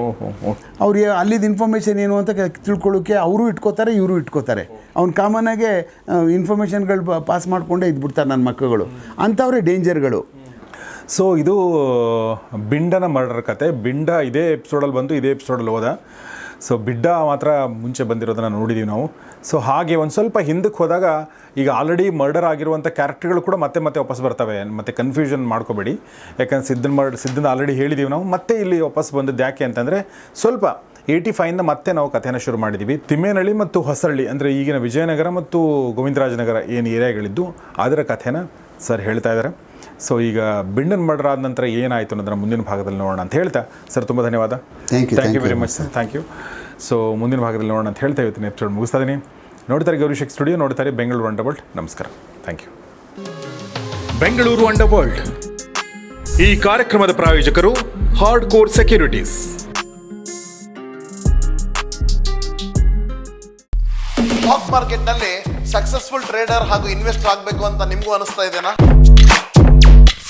[SPEAKER 1] ಅವ್ರಿಗೆ ಅಲ್ಲಿದ್ದು ಇನ್ಫಾರ್ಮೇಷನ್ ಏನು ಅಂತ ತಿಳ್ಕೊಳ್ಳೋಕೆ ಅವರು ಇಟ್ಕೋತಾರೆ ಇವರು ಇಟ್ಕೋತಾರೆ. ಅವ್ನು ಕಾಮನ್ನಾಗೆ ಇನ್ಫಾರ್ಮೇಷನ್ಗಳು ಪಾಸ್ ಮಾಡಿಕೊಂಡೇ ಇದ್ಬಿಡ್ತಾರೆ ನನ್ನ ಮಕ್ಕಳು ಅಂಥವ್ರೆ ಡೇಂಜರ್ಗಳು
[SPEAKER 2] ಸೊ ಇದು, ಬಿಂಡನ ಮರ್ಡರ್ ಕತೆ. ಬಿಂಡ ಇದೇ ಎಪಿಸೋಡಲ್ಲಿ ಬಂದು ಇದೇ ಎಪಿಸೋಡಲ್ಲಿ ಹೋದ. ಸೊ ಬಿಡ್ಡ ಮಾತ್ರ ಮುಂಚೆ ಬಂದಿರೋದನ್ನ ನೋಡಿದ್ದೀವಿ ನಾವು. ಸೊ ಹಾಗೆ ಒಂದು ಸ್ವಲ್ಪ ಹಿಂದಕ್ಕೆ ಹೋದಾಗ ಈಗ ಆಲ್ರೆಡಿ ಮರ್ಡರ್ ಆಗಿರುವಂಥ ಕ್ಯಾರೆಕ್ಟರ್ಗಳು ಕೂಡ ಮತ್ತೆ ಮತ್ತೆ ವಾಪಸ್ ಬರ್ತವೆ. ಮತ್ತೆ ಕನ್ಫ್ಯೂಷನ್ ಮಾಡ್ಕೋಬೇಡಿ. ಯಾಕಂದ್ರೆ ಸಿದ್ಧನ ಮರ್ಡ್, ಸಿದ್ಧನ ಆಲ್ರೆಡಿ ಹೇಳಿದ್ದೀವಿ ನಾವು. ಮತ್ತೆ ಇಲ್ಲಿ ವಾಪಸ್ ಬಂದದ್ದು ಯಾಕೆ ಅಂತಂದರೆ ಸ್ವಲ್ಪ ಏಯ್ಟಿ ಫೈವ್ನ ಮತ್ತೆ ನಾವು ಕಥೆನ ಶುರು ಮಾಡಿದ್ದೀವಿ ತಿಮ್ಮೇನಹಳ್ಳಿ ಮತ್ತು ಹೊಸಳ್ಳಿ, ಅಂದರೆ ಈಗಿನ ವಿಜಯನಗರ ಮತ್ತು ಗೋವಿಂದರಾಜನಗರ ಏನು ಏರಿಯಾಗಳಿದ್ದು, ಅದರ ಕಥೆನ ಸರ್ ಹೇಳ್ತಾ ಇದ್ದಾರೆ ಸೊ ಈಗ ಬಿಂಡನ್ ಮರ್ಡರ್ ಆದ ನಂತರ ಏನಾಯಿತು ಅನ್ನೋದನ್ನ ಮುಂದಿನ ಭಾಗದಲ್ಲಿ ನೋಡೋಣ ಅಂತ ಹೇಳ್ತಾ. ಸರ್ ತುಂಬ ಧನ್ಯವಾದ.
[SPEAKER 1] Thank you
[SPEAKER 2] thank you very much sir thank you so ಮುಂದಿನ ಭಾಗದಲ್ಲಿ ನೋಡೋಣ ಅಂತ ಹೇಳ್ತಾ ಇವತ್ತಿನ ಎಪಿಸೋಡ್ ಮುಗಿಸ್ತಾ ಇದ್ದೀನಿ ನೋಡ್ತಾರೆ ಗೌರಿಶಕ್ ಸ್ಟುಡಿಯೋ ನೋಡ್ತಾರೆ ಬೆಂಗಳೂರು ಅಂಡರ್ವರ್ಲ್ಡ್ ನಮಸ್ಕಾರ. Thank you
[SPEAKER 3] Bengaluru underworld ಈ ಕಾರ್ಯಕ್ರಮದ ಪ್ರಾಯೋಜಕರು ಹಾರ್ಡ್ ಕೋರ್ ಸೆಕ್ಯೂರಿಟೀಸ್
[SPEAKER 4] ಸ್ಟಾಕ್ ಮಾರ್ಕೆಟ್ನಲ್ಲಿ ಸಕ್ಸಸ್ಫುಲ್ ಟ್ರೇಡರ್ ಹಾಗೂ ಇನ್ವೆಸ್ಟರ್ ಆಗಬೇಕು ಅಂತ ನಿಮಗೂ ಅನಿಸ್ತಾ ಇದೆನಾ?